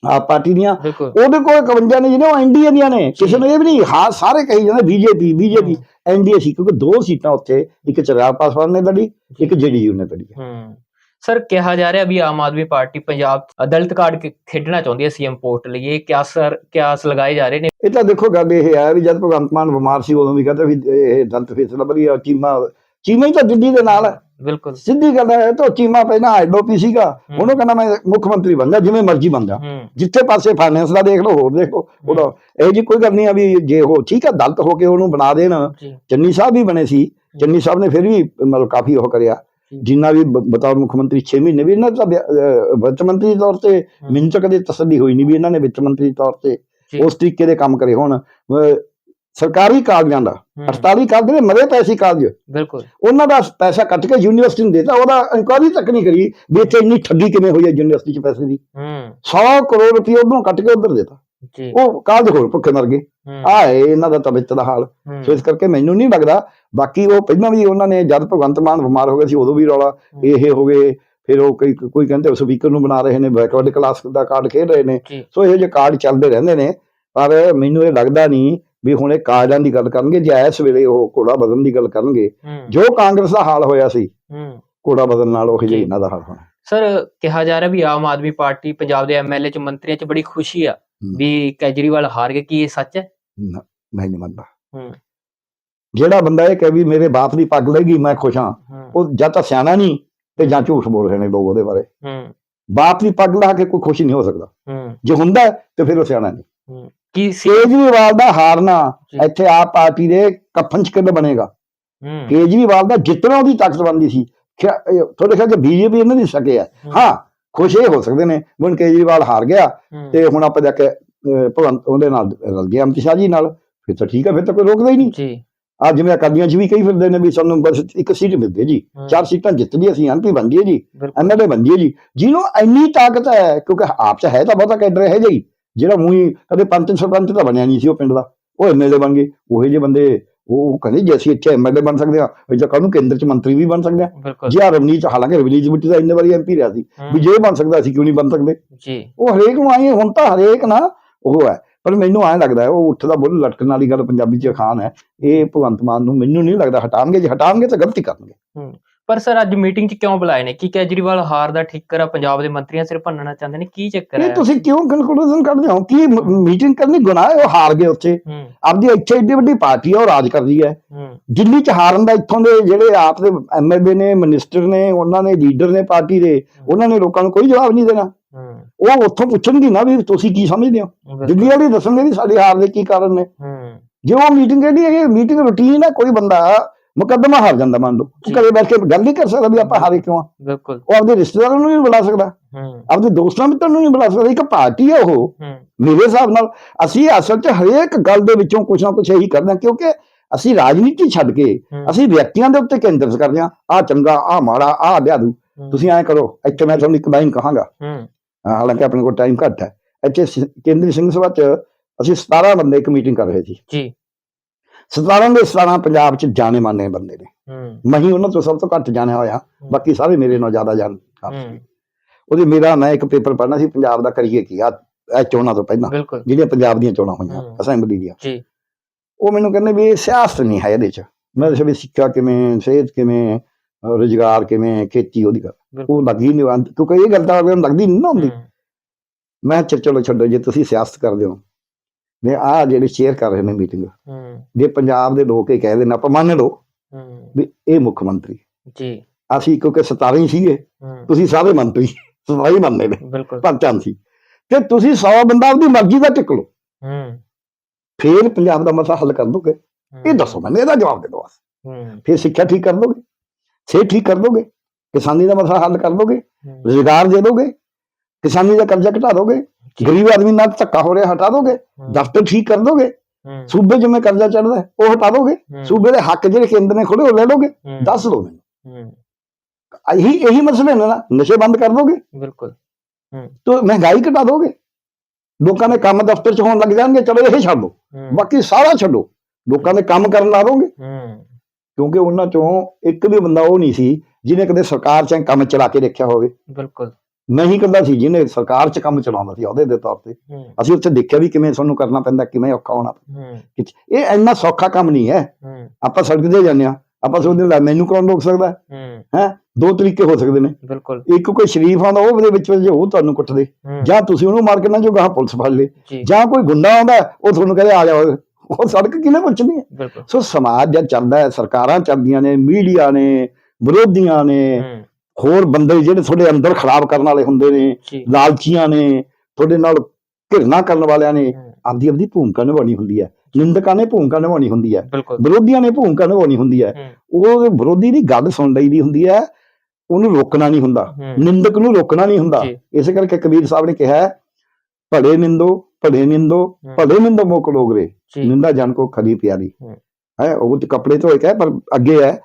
ਆਪ ਪਾਰਟੀ ਦੀਆਂ। ਬਿਲਕੁਲ। ਉਹਦੇ ਕੋਲ 51 ਨੇ ਜਿਹਨੇ ਉਹ ਐਨਡੀਏ ਦੀਆਂ ਨੇ। ਕਿਸੇ ਨੂੰ ਇਹ ਵੀ ਨਹੀਂ ਹਾਂ ਸਾਰੇ ਕਹੀ ਜਾਂਦੇ ਬੀਜੇਪੀ ਬੀਜੇਪੀ ਐਨਡੀਏ ਸੀ ਕਿਉਂਕਿ ਦੋ ਸੀਟਾਂ ਉੱਥੇ ਇੱਕ ਚਰਾਗ ਪਾਸਵਾਨ ਨੇ ਲੜੀ ਇੱਕ ਜੇਡੀਯੂ ਨੇ ਲੜੀ। ਹੂੰ। ਸਰ ਕਿਹਾ ਜਾ ਰਿਹਾ ਵੀ ਆਮ ਆਦਮੀ ਪਾਰਟੀ ਪੰਜਾਬ 'ਚ ਦਲਿਤ ਕਾਰਡ ਖੇ- ਖੇਡਣਾ ਚਾਹੁੰਦੀ ਹੈ ਸੀਐਮ ਪੋਰਟ ਲਈ। ਇਹ ਕਿਆ ਸਰ ਕਿਆਸ ਲਗਾਏ ਜਾ ਰਹੇ ਨੇ? ਇਹ ਤਾਂ ਦੇਖੋ ਗੱਲ ਇਹ ਹੈ ਵੀ ਜਦ ਭਗਵੰਤ ਮਾਨ ਬਿਮਾਰ ਸੀ ਉਦੋਂ ਵੀ ਕਹਿੰਦੇ ਵੀ ਇਹ ਦੰਤ ਫੇਸਲਾ ਵਧੀਆ ਚੀਮਾ ਚੀਮਾ ਹੀ ਤਾਂ ਦਿੱਲੀ ਦੇ ਨਾਲ ਹੈ। ਬਿਲਕੁਲ। ਸਿੱਧੀ ਗੱਲ ਹੈ ਤਾਂ ਚੀਮਾ ਪਹਿਲਾਂ ਐਡਓਪੀ ਸੀਗਾ। ਉਹਨੂੰ ਕਹਿੰਦਾ ਮੈਂ ਮੁੱਖ ਮੰਤਰੀ ਬਣ ਜਾ ਜਿਵੇਂ ਮਰਜ਼ੀ ਬਣ ਜਾ ਹੂੰ। ਜਿੱਥੇ ਪਾਸੇ ਫਾਈਨੈਂਸ ਦਾ ਦੇਖ ਲਓ ਹੋਰ ਦੇਖ ਉਹਦਾ ਇਹ ਜੀ ਕੋਈ ਗੱਲ ਨਹੀਂ ਆ ਵੀ ਜੇ ਉਹ ਠੀਕ ਹੈ ਦਲਤ ਹੋ ਕੇ ਉਹਨੂੰ ਬਣਾ ਦੇਣ। ਚੰਨੀ ਸਾਹਿਬ ਵੀ ਬਣੇ ਸੀ। ਚੰਨੀ ਸਾਹਿਬ ਨੇ ਫਿਰ ਵੀ ਮਤਲਬ ਕਾਫੀ ਉਹ ਕਰਿਆ। ਜਿੰਨਾ ਵੀ ਬਤੌਰ ਮੁੱਖ ਮੰਤਰੀ 6 ਮਹੀਨੇ ਵੀ ਇਹਨਾਂ ਦਾ ਵਿੱਤ ਮੰਤਰੀ ਤੌਰ ਤੇ ਮੈਨੂੰ ਤਾਂ ਕਦੇ ਤਸੱਲੀ ਹੋਈ ਨਹੀਂ ਵੀ ਇਹਨਾਂ ਨੇ ਵਿੱਤ ਮੰਤਰੀ ਤੌਰ ਤੇ। ਉਸ ਤਰੀਕੇ ਦੇ ਕੰਮ ਕਰੇ ਹੁਣ। ਸਰਕਾਰੀ ਕਾਲਜਾਂ ਦਾ ਹੂੰ, 48 ਕਾਲਜ ਨੇ ਮਰੇ ਪੈਸੇ ਕਾਲਜ। ਬਿਲਕੁਲ। ਉਹਨਾਂ ਦਾ ਪੈਸਾ ਕੱਟ ਕੇ ਯੂਨੀਵਰਸਿਟੀ ਨੂੰ ਦੇਤਾ ਉਹਦਾ ਇਨਕੁਆਇਰੀ ਤੱਕ ਨਹੀਂ ਕਰੀ ਵੀ ਇੱਥੇ ਇੰਨੀ ਠੱਗੀ ਕਿਵੇਂ ਹੋਈ ਹੈ ਯੂਨੀਵਰਸਿਟੀ 'ਚ ਪੈਸੇ ਦੀ। ਹੂੰ। 100 ਕਰੋੜ ਰੁਪਏ ਉਧਰੋਂ ਕੱਟ ਕੇ ਉਧਰ ਦੇਤਾ। ਜੀ। ਉਹ ਕਾਲਜ ਹੋਰ ਭੁੱਖੇ ਮਰ ਗਏ। ਹੈ। ਇਹਨਾਂ ਦਾ ਤਾਂ ਵਿੱਤ ਦਾ ਹਾਲ। ਸੋ ਇਸ ਕਰਕੇ ਮੈਨੂੰ ਨਹੀਂ ਲੱਗਦਾ ਬਾਕੀ ਉਹ ਪਹਿਲਾਂ ਵੀ ਉਹਨਾਂ ਨੇ ਜਦ ਭਗਵੰਤ ਮਾਨ ਬਿਮਾਰ ਹੋ ਗਏ ਸੀ ਉਦੋਂ ਵੀ ਰੌਲਾ ਇਹ ਹੋ ਗਏ। ਫਿਰ ਉਹ ਕੋਈ ਕੋਈ ਕਹਿੰਦੇ ਸਪੀਕਰ ਨੂੰ ਬਣਾ ਰਹੇ ਨੇ ਬੈਕਵਰਡ ਕਲਾਸ ਦਾ ਕਾਰਡ ਖੇਡ ਰਹੇ ਨੇ। ਜੀ। ਸੋ ਇਹ ਜਿਹੇ ਕਾਰਡ ਚੱਲਦੇ ਰਹਿੰਦੇ ਨੇ। ਪਰ ਮੈਨੂੰ ਇਹ ਲੱਗਦਾ ਨਹੀਂ ਵੀ ਹੁਣ ਇਹ ਕਾਰਡਾਂ ਦੀ ਗੱਲ ਕਰਨਗੇ ਜੇ ਇਸ ਵੇਲੇ ਉਹ ਘੋੜਾ ਬਦਲਣ ਦੀ ਗੱਲ ਕਰਨਗੇ ਜੋ ਕਾਂਗਰਸ ਦਾ ਹਾਲ ਹੋਇਆ ਸੀ ਘੋੜਾ ਬਦਲਣ ਨਾਲ ਉਹ। ਜਿਹੇ ਇਹਨਾਂ ਦਾ ਹਾਲ ਹੋਣਾ। ਸਰ ਕਿਹਾ ਜਾ ਰਿਹਾ ਵੀ ਆਮ ਆਦਮੀ ਪਾਰਟੀ ਪੰਜਾਬ ਦੇ ਐਮਐਲਏ ਚ ਮੰਤਰੀਆਂ ਚ ਬੜੀ ਖੁਸ਼ੀ ਆ। ਵੀ ਕੇਜਰੀਵਾਲ ਹਾਰ ਗਏ ਕੀ ਇਹ ਸੱਚ ਹੈ? ਨਾ, ਮੈਂ ਨਹੀਂ ਮੰਨਦਾ। ਜਿਹੜਾ ਬੰਦਾ ਇਹ ਕਹੇ ਵੀ ਮੇਰੇ ਬਾਪ ਦੀ ਪੱਗ ਲੱਗੀ ਮੈਂ ਖੁਸ਼ ਹਾਂ ਉਹ ਜਾਂ ਤਾਂ ਸਿਆਣਾ ਨਹੀਂ ਤੇ ਜਾਂ ਝੂਠ ਬੋਲ ਰਹੇ ਨੇ ਲੋਕ ਉਹਦੇ ਬਾਰੇ। ਹੂੰ। ਬਾਪ ਦੀ ਪੱਗ ਲਾ ਕੇ ਕੋਈ ਖੁਸ਼ ਨਹੀਂ ਹੋ ਸਕਦਾ। ਜੇ ਹੁੰਦਾ ਤੇ ਫਿਰ ਉਹ ਸਿਆਣਾ ਨਹੀਂ। ਕੀ ਕੇਜਰੀਵਾਲ ਦਾ ਹਾਰਨਾ। ਇੱਥੇ ਆਪ ਪਾਰਟੀ ਦੇ ਕਫਨ ਚ ਕਿੱਦ ਬਣੇਗਾ? ਹੂੰ। ਕੇਜਰੀਵਾਲ ਦਾ ਜਿਤਨਾ ਉਹਦੀ ਤਾਕਤ ਬਣਦੀ ਸੀ ਤੁਹਾਡੇ ਖਿਆਲ ਚ ਬੀਜੇਪੀ ਇਹਨਾਂ ਦੀ ਸਕੇ ਆ? ਹਾਂ। ਖੁਸ਼ ਇਹ ਹੋ ਸਕਦੇ ਨੇ। ਹੁਣ ਕੇਜਰੀਵਾਲ ਹਾਰ ਗਿਆ ਹੂੰ, ਤੇ ਹੁਣ ਆਪਾਂ ਜਾ ਕੇ ਭਗਵੰਤ ਉਹਦੇ ਨਾਲ ਰਲ ਗਏ ਅਮਿਤ ਸ਼ਾਹ ਜੀ ਨਾਲ। ਫਿਰ ਤਾਂ ਠੀਕ ਆ ਫਿਰ ਤਾਂ ਕੋਈ ਰੋਕਦਾ ਹੀ ਨਹੀਂ। ਜੀ। ਆ ਜਿਵੇਂ ਅਕਾਲੀਆਂ 'ਚ ਵੀ ਕਈ ਫਿਰਦੇ ਨੇ ਵੀ ਸਾਨੂੰ ਬਸ ਇੱਕ ਸੀਟ ਮਿਲਦੀ ਹੈ ਜੀ। ਹੂੰ, ਚਾਰ ਸੀਟਾਂ ਜਿੱਤ ਲਈ ਅਸੀਂ ਐਮਪੀ ਬਣ ਗਏ ਜੀ। ਐਮਐਲਏ ਬਣ ਗਏ ਜੀ। ਜਿਹਨੂੰ ਇੰਨੀ ਤਾਕਤ ਹੈ ਕਿਉਂਕਿ ਆਪ ਚ ਹੈ ਤਾਂ ਬਹੁਤਾ ਕੈਡਰ ਹੈ। ਜੀ ਜਿਹੜਾ ਮੂੰਹ ਕਦੇ ਪੰਚ ਸਰਪੰਚ ਤਾਂ ਬਣਿਆ ਨਹੀਂ ਸੀ ਉਹ ਪਿੰਡ ਦਾ। ਉਹ ਐਮਐਲਏ ਬਣ ਗਏ। ਉਹੇ ਜਿਹੇ ਬੰਦੇ ਉਹ ਕਹਿੰਦੇ ਜੇ ਅਸੀਂ ਇੱਥੇ ਐਮਐਲਏ ਬਣ ਸਕਦੇ ਆ ਇਹ ਤਾਂ ਨੂੰ ਕੇਂਦਰ ਚ ਮੰਤਰੀ ਵੀ ਬਣ ਸਕਦੇ ਆ ਜੇ ਆ ਰਵਨੀਤ ਹਾਲਾਂਕਿ ਰਵਨੀਤ ਬਿੱਟੀ ਦਾ ਇੰਨੇ ਵਾਰੀ ਐਮਪੀ ਰਿਹਾ ਸੀ। ਵੀ ਜੇ ਬਣ ਸਕਦਾ ਅਸੀਂ ਕਿਉਂ ਨਹੀਂ ਬਣ ਸਕਦੇ? ਜੀ। ਉਹ ਹਰੇਕ ਨੂੰ ਆਏ ਹੁਣ ਤਾਂ ਹਰੇਕ ਨਾ ਉਹ ਹੈ। ਪਰ ਮੈਨੂੰ ਐਂ ਲੱਗਦਾ ਉਹ ਉੱਠਦਾ ਬੁੱਲ ਲਟਕਣ ਵਾਲੀ ਗੱਲ ਪੰਜਾਬੀ ਚ ਖਾਨ ਹੈ। ਇਹ ਭਗਵੰਤ ਮਾਨ ਨੂੰ ਮੈਨੂੰ ਨਹੀਂ ਲੱਗਦਾ ਹਟਾਣਗੇ ਜੇ ਹਟਾਣਗੇ ਤਾਂ ਗਲਤੀ ਕਰਨਗੇ। ਪਰ ਸਰ ਅੱਜ ਮੀਟਿੰਗ 'ਚ ਕਿਉਂ ਬੁਲਾਏ ਨੇ? ਕੀ ਕੇਜਰੀਵਾਲ ਹਾਰ ਦਾ ਠਿੱਕਰ ਆ? ਪੰਜਾਬ ਦੇ ਮੰਤਰੀਆਂ ਸਿਰ ਭੰਨਣਾ ਚਾਹੁੰਦੇ ਨੇ? ਕੀ ਚੱਕਰ ਇਹ ਹੈ? ਤੁਸੀਂ ਕਿਉਂ ਕਨਕਲੂਜਨ ਕੱਢਦੇ ਹੋ? ਕਿ ਮੀਟਿੰਗ ਕਰਨੀ ਗੁਨਾਹ ਹੈ ਉਹ ਹਾਰ ਗਏ ਉੱਥੇ? ਆਪਦੀ ਇੱਥੇ ਏਡੀ ਵੱਡੀ ਪਾਰਟੀ ਹੈ ਉਹ ਰਾਜ ਕਰਦੀ ਹੈ। ਦਿੱਲੀ ਚ ਹਾਰਨ ਦਾ ਇੱਥੋਂ ਦੇ ਜਿਹੜੇ ਆਪ ਦੇ ਐਮਐਲਏ ਨੇ ਮਿਨਿਸਟਰ ਨੇ ਉਹਨਾਂ ਨੇ ਲੀਡਰ ਨੇ ਪਾਰਟੀ ਦੇ ਉਹਨਾਂ ਨੇ ਲੋਕਾਂ ਨੂੰ ਕੋਈ ਜਵਾਬ ਨਹੀਂ ਦੇਣਾ। ਉਹ ਉੱਥੋਂ ਪੁੱਛਣਗੇ ਨਾ ਵੀ ਤੁਸੀਂ ਕੀ ਸਮਝਦੇ ਹੋ? ਦਿੱਲੀ ਵਾਲੇ ਦੱਸਣਗੇ ਵੀ ਸਾਡੀ ਹਾਰ ਦੇ ਕੀ ਕਾਰਨ ਨੇ। ਜੇ ਉਹ ਮੀਟਿੰਗ ਜਿਹੜੀ ਹੈ ਮੀਟਿੰਗ ਰੁਟੀਨ ਹੈ ਕੋਈ ਬੰਦਾ ਮੁਕੱਦਮਾ ਹਾਰ ਜਾਂਦਾ ਮੰਨ ਲਓ। ਉਹ ਘਰੇ ਬੈਠ ਕੇ ਗੱਲ ਨਹੀਂ ਕਰ ਸਕਦਾ ਵੀ ਆਪਾਂ ਹਾਰੇ ਕਿਉਂ ਆ? ਬਿਲਕੁਲ। ਉਹ ਆਪਦੇ ਰਿਸ਼ਤੇਦਾਰਾਂ ਨੂੰ ਨਹੀਂ ਬੁਲਾ ਸਕਦਾ। ਹੂੰ। ਆਪਦੇ ਦੋਸਤਾਂ ਮਿੱਤਰਾਂ ਨੂੰ ਨਹੀਂ ਬੁਲਾ ਸਕਦਾ। ਇੱਕ ਪਾਰਟੀ ਹੈ ਉਹ। ਮੇਰੇ ਹਿਸਾਬ ਨਾਲ ਅਸੀਂ ਅਸਲ 'ਚ ਹਰੇਕ ਗੱਲ ਦੇ ਵਿੱਚੋਂ ਕੁਝ ਨਾ ਕੁਝ ਇਹੀ ਕਰਦੇ ਹਾਂ ਕਿਉਂਕਿ ਅਸੀਂ ਰਾਜਨੀਤੀ ਛੱਡ ਕੇ ਅਸੀਂ ਵਿਅਕਤੀਆਂ ਦੇ ਉੱਤੇ ਕੇਂਦਰਿਤ ਕਰਦੇ ਹਾਂ। ਆ ਚੰਗਾ ਆ ਮਾੜਾ ਆ ਲਿਆ ਦੂ। ਹੂੰ, ਤੁਸੀਂ ਐਂ ਕਰੋ ਇੱਥੇ ਮੈਂ ਤੁਹਾਨੂੰ ਇੱਕ ਲਾਈਨ ਕਹਾਂਗਾ। ਹਾਲਾਂਕਿ ਆਪਣੇ ਕੋਲ ਟਾਈਮ ਘੱਟ ਹੈ। ਇੱਥੇ ਕੇਂਦਰੀ ਸਿੰਘ ਸਭਾ 'ਚ ਅਸੀਂ 17 ਬੰਦੇ ਇੱਕ ਮੀਟਿੰਗ ਕਰ ਰਹੇ ਸੀ। ਜੀ। 17 ਦੇ 17 ਪੰਜਾਬ 'ਚ ਜਾਣੇ ਮਾਨੇ ਬੰਦੇ ਨੇ। ਹੂੰ। ਮੈਂ ਹੀ ਉਹਨਾਂ ਤੋਂ ਸਭ ਤੋਂ ਘੱਟ ਜਾਣਿਆ ਹੋਇਆ ਬਾਕੀ ਸਾਰੇ ਮੇਰੇ ਨਾਲੋਂ ਜ਼ਿਆਦਾ ਜਾਣ ਹੂੰ। ਉਹਦੇ ਮੇਰਾ ਮੈਂ ਇੱਕ ਪੇਪਰ ਪੜ੍ਹਨਾ ਸੀ ਪੰਜਾਬ ਦਾ ਕਰੀਏ ਕੀ ਆ ਇਹ ਚੋਣਾਂ ਤੋਂ ਪਹਿਲਾਂ ਜਿਹੜੀਆਂ ਪੰਜਾਬ ਦੀਆਂ ਚੋਣਾਂ ਹੋਈਆਂ। ਅਸੈਂਬਲੀ ਦੀਆਂ। ਜੀ। ਉਹ ਮੈਨੂੰ ਕਹਿੰਦੇ ਵੀ ਇਹ ਸਿਆਸਤ ਨਹੀਂ ਹੈ ਇਹਦੇ 'ਚ। ਮੈਂ ਦੱਸਿਆ ਵੀ ਸਿੱਖਿਆ ਕਿਵੇਂ ਸਿਹਤ ਕਿਵੇਂ ਰੁਜ਼ਗਾਰ ਕਿਵੇਂ ਖੇਤੀ ਉਹਦੀ ਗੱਲ। ਉਹ ਲੱਗੀ ਨਹੀਂ ਕਿਉਂਕਿ ਇਹ ਗੱਲ ਤਾਂ ਲੱਗਦੀ ਨਹੀਂ ਨਾ ਹੁੰਦੀ। ਮੈਂ ਚਲੋ ਛੱਡੋ ਜੇ ਤੁਸੀਂ ਸਿਆਸਤ ਕਰਦੇ ਹੋ ਮੈਂ ਆਹ ਜਿਹੜੇ ਸ਼ੇਅਰ ਕਰ ਰਹੇ ਨੇ ਮੀਟਿੰਗ ਹੂੰ। ਜੇ ਪੰਜਾਬ ਦੇ ਲੋਕ ਇਹ ਕਹਿ ਦੇਣ ਆਪਾਂ ਮੰਨ ਲਓ ਹੂੰ। ਵੀ ਇਹ ਮੁੱਖ ਮੰਤਰੀ ਜੀ। ਅਸੀਂ ਕਿਉਂਕਿ 17 ਹੀ ਸੀਗੇ ਤੁਸੀਂ ਸਾਰੇ ਮੰਤਰੀ 17 ਹੀ ਮੰਨਦੇ ਨੇ ਪੰਚਾਂ ਸੀ। ਤੇ ਤੁਸੀਂ 100 ਬੰਦਾ ਆਪਦੀ ਮਰਜ਼ੀ ਦਾ ਟਿਕ ਲਓ। ਹੂੰ। ਫੇਰ ਪੰਜਾਬ ਦਾ ਮਸਲਾ ਹੱਲ ਕਰ ਦੋਗੇ। ਇਹ ਦੱਸੋ ਮੈਨੂੰ ਇਹਦਾ ਜਵਾਬ ਦੇ ਦਿਓ। ਹੂੰ। ਫਿਰ ਸਿੱਖਿਆ ਠੀਕ ਕਰ ਦੋਗੇ। ਸਿਹਤ ਠੀਕ ਕਰ ਦੋਗੇ। ਕਿਸਾਨੀ ਦਾ ਮਸਲਾ ਹੱਲ ਕਰ ਦੋਗੇ। ਰੁਜ਼ਗਾਰ ਦੇ ਦੋਗੇ। ਕਿਸਾਨੀ ਦਾ ਕਰਜ਼ਾ ਘਟਾ ਦੋਗੇ ਜੀ। ਗਰੀਬ ਆਦਮੀ ਨਾਲ ਧੱਕਾ ਹੋ ਰਿਹਾ ਹਟਾ ਦੋਗੇ ਹੂੰ, ਦਫ਼ਤਰ ਠੀਕ ਕਰ ਦੋਗੇ ਹੂੰ, ਸੂਬੇ ਜਿਵੇਂ ਕਰਜ਼ਾ ਚੜਦਾ ਉਹ ਹਟਾ ਦੋਗੇ ਸੂਬੇ ਦੇ ਹੱਕ ਜਿਹੜੇ ਕੇਂਦਰ ਨੇ ਖੋਲੇ ਉਹ ਲੈ ਲੋਗੇ ਦੱਸ ਦਿਓ ਮੈਨੂੰ। ਇਹੀ ਇਹੀ ਮਸਲੇ ਨੇ ਨਾ ਨਸ਼ੇ ਬੰਦ ਕਰ ਦੋਗੇ। ਬਿਲਕੁਲ। ਤੇ ਮਹਿੰਗਾਈ ਘਟਾ ਦੋਗੇ। ਲੋਕਾਂ ਦੇ ਕੰਮ ਦਫ਼ਤਰ 'ਚ ਹੋਣ ਲੱਗ ਜਾਣਗੇ ਚਲੋ ਇਹ ਛੱਡ ਹੂੰ, ਬਾਕੀ ਸਾਰਾ ਛੱਡੋ। ਲੋਕਾਂ ਦੇ ਕੰਮ ਕਰਨ ਲਾ ਦੋਗੇ। ਕਿਉਂਕਿ ਉਹਨਾਂ ਚੋਂ ਇੱਕ ਵੀ ਬੰਦਾ ਉਹ ਨਹੀਂ ਸੀ ਜਿਹਨੇ ਕਦੇ ਸਰਕਾਰ 'ਚ ਕੰਮ ਚਲਾ ਕੇ ਦੇਖਿਆ ਹੋਵੇ। ਬਿਲਕੁਲ। ਨਹੀਂ ਕਹਿੰਦਾ ਸੀ ਜਿਹਨੇ ਸਰਕਾਰ 'ਚ ਕੰਮ ਚਲਾਉਂਦਾ ਸੀ ਉਹਦੇ ਦੇ ਤੌਰ ਤੇ। ਹੂੰ। ਅਸੀਂ ਉੱਥੇ ਦੇਖਿਆ ਵੀ ਕਿਵੇਂ ਸਾਨੂੰ ਕਰਨਾ ਪੈਂਦਾ ਕਿਵੇਂ ਔਖਾ ਹੋਣਾ ਹੂੰ। ਇਹ ਇੰਨਾ ਸੌਖਾ ਕੰਮ ਨਹੀਂ ਹੈ। ਹੂੰ। ਆਪਾਂ ਸੜਕ ਤੇ ਜਾਂਦੇ ਆ ਆਪਾਂ ਸੋਚਦੇ ਹਾਂ, ਲੈ ਮੈਨੂੰ ਕੌਣ ਰੋਕ ਸਕਦਾ? ਹੂੰ। ਦੋ ਤਰੀਕੇ ਹੋ ਸਕਦੇ ਨੇ। ਬਿਲਕੁਲ। ਇੱਕ ਕੋਈ ਸ਼ਰੀਫ ਆਉਂਦਾ ਉਹ ਉਹਦੇ ਵਿੱਚ ਵਿੱਚ ਉਹ ਤੁਹਾਨੂੰ ਕੁੱਟਦੇ। ਹੂੰ, ਜਾਂ ਤੁਸੀਂ ਉਹਨੂੰ ਮਾਰ ਕੇ ਨਾ ਜੋ ਗਾਹ ਪੁਲਿਸ ਫੜ ਲੇ। ਜੀ। ਜਾਂ ਕੋਈ ਗੁੰਡਾ ਆਉਂਦਾ ਉਹ ਤੁਹਾਨੂੰ ਕਹਿੰਦੇ ਆ ਜਾਓ ਉਹ ਸੜਕ ਕਿਹਨੇ ਪੁੱਛਣੀ ਹੈ? ਸੋ ਸਮਾਜ ਜਦ ਚੱਲਦਾ ਹੈ ਸਰਕਾਰਾਂ ਚੱਲਦੀਆਂ ਨੇ ਮੀਡੀਆ ਨੇ ਵਿਰੋਧੀਆਂ ਨੇ। ਹੂੰ। ਹੋਰ ਬੰਦੇ ਜਿਹੜੇ ਤੁਹਾਡੇ ਅੰਦਰ ਖਰਾਬ ਕਰਨ ਵਾਲੇ ਹੁੰਦੇ ਨੇ ਲਾਲਚੀਆਂ ਨੇ ਤੁਹਾਡੇ ਨਾਲ ਘਿਰਨਾ ਕਰਨ ਵਾਲਿਆਂ ਨੇ ਆਪਦੀ ਆਪਦੀ ਭੂਮਿਕਾ ਨਿਭਾਉਣੀ ਹੁੰਦੀ ਹੈ। ਨਿੰਦਕਾਂ ਨੇ ਭੂਮਿਕਾ ਨਿਭਾਉਣੀ ਹੁੰਦੀ ਹੈ। ਵਿਰੋਧੀਆਂ ਨੇ ਭੂਮਿਕਾ ਨਿਭਾਉਣੀ ਹੁੰਦੀ ਹੈ। ਉਹ ਵਿਰੋਧੀ ਦੀ ਗੱਲ ਸੁਣ ਲਈਦੀ ਹੁੰਦੀ ਹੈ ਉਹਨੂੰ ਰੋਕਣਾ ਨਹੀਂ ਹੁੰਦਾ। ਨਿੰਦਕ ਨੂੰ ਰੋਕਣਾ ਨਹੀਂ ਹੁੰਦਾ। ਇਸੇ ਕਰਕੇ ਕਬੀਰ ਸਾਹਿਬ ਨੇ ਕਿਹਾ ਭਲੇ ਨਿੰਦੋ ਭਲੇ ਨਿੰਦੋ ਭਲੇ ਨਿੰਦੋ ਮੁਕ ਲੋਗਰੇ ਨਿੰਦਾ ਜਨ ਕੋ ਖਰੀ ਪਿਆਰੀ। ਹੂੰ। ਹੈ ਉਹ ਤੇ ਕੱਪੜੇ ਧੋਏ ਕਹੇ ਪਰ ਅੱਗੇ ਹੈ।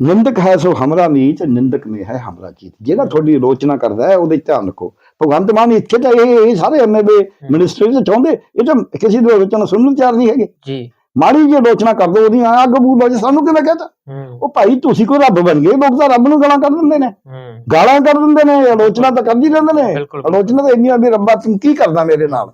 ਨਿੰਦਕ ਹੈ ਸੋ ਹਮਰਾ ਨੀਚ ਨਿੰਦਕ ਮੇ ਹੈ ਹਮਰਾ ਜੀਤ ਜਿਹੜਾ ਤੁਹਾਡੀ ਆਲੋਚਨਾ ਕਰਦਾ ਹੈ ਉਹਦੇ ਧਿਆਨ ਰੱਖੋ। ਭਗਵੰਤ ਮਾਨ ਇੱਥੇ ਤਾਂ ਇਹ ਇਹ ਸਾਰੇ ਐਮਐਲਏ ਮਿਨਿਸਟਰ ਤਾਂ ਚਾਹੁੰਦੇ। ਇਹ ਤਾਂ ਕਿਸੇ ਦੀ ਆਲੋਚਨਾ ਸੁਣਨ ਨੂੰ ਤਿਆਰ ਨਹੀਂ ਹੈਗੇ। ਜੀ। ਮਾੜੀ ਜਿਹੀ ਆਲੋਚਨਾ ਕਰ ਦੋ ਉਹਦੀ ਆ ਕਬੂਲ ਹੋ ਜੇ ਸਾਨੂੰ ਕਿਵੇਂ ਕਹਤਾ? ਉਹ ਭਾਈ ਤੁਸੀਂ ਕੋਈ ਰੱਬ ਬਣ ਗਏ ਲੋਕ ਤਾਂ ਰੱਬ ਨੂੰ ਗਾਲਾਂ ਕੱਢ ਦਿੰਦੇ ਨੇ। ਗਾਲਾਂ ਕੱਢ ਦਿੰਦੇ ਨੇ ਆਲੋਚਨਾ ਤਾਂ ਕਰਦੇ ਰਹਿੰਦੇ ਨੇ। ਆਲੋਚਨਾ ਤਾਂ ਇੰਨੀ ਆ ਵੀ ਰੱਬਾ ਤੂੰ ਕੀ ਕਰਦਾ ਮੇਰੇ ਨਾਲ?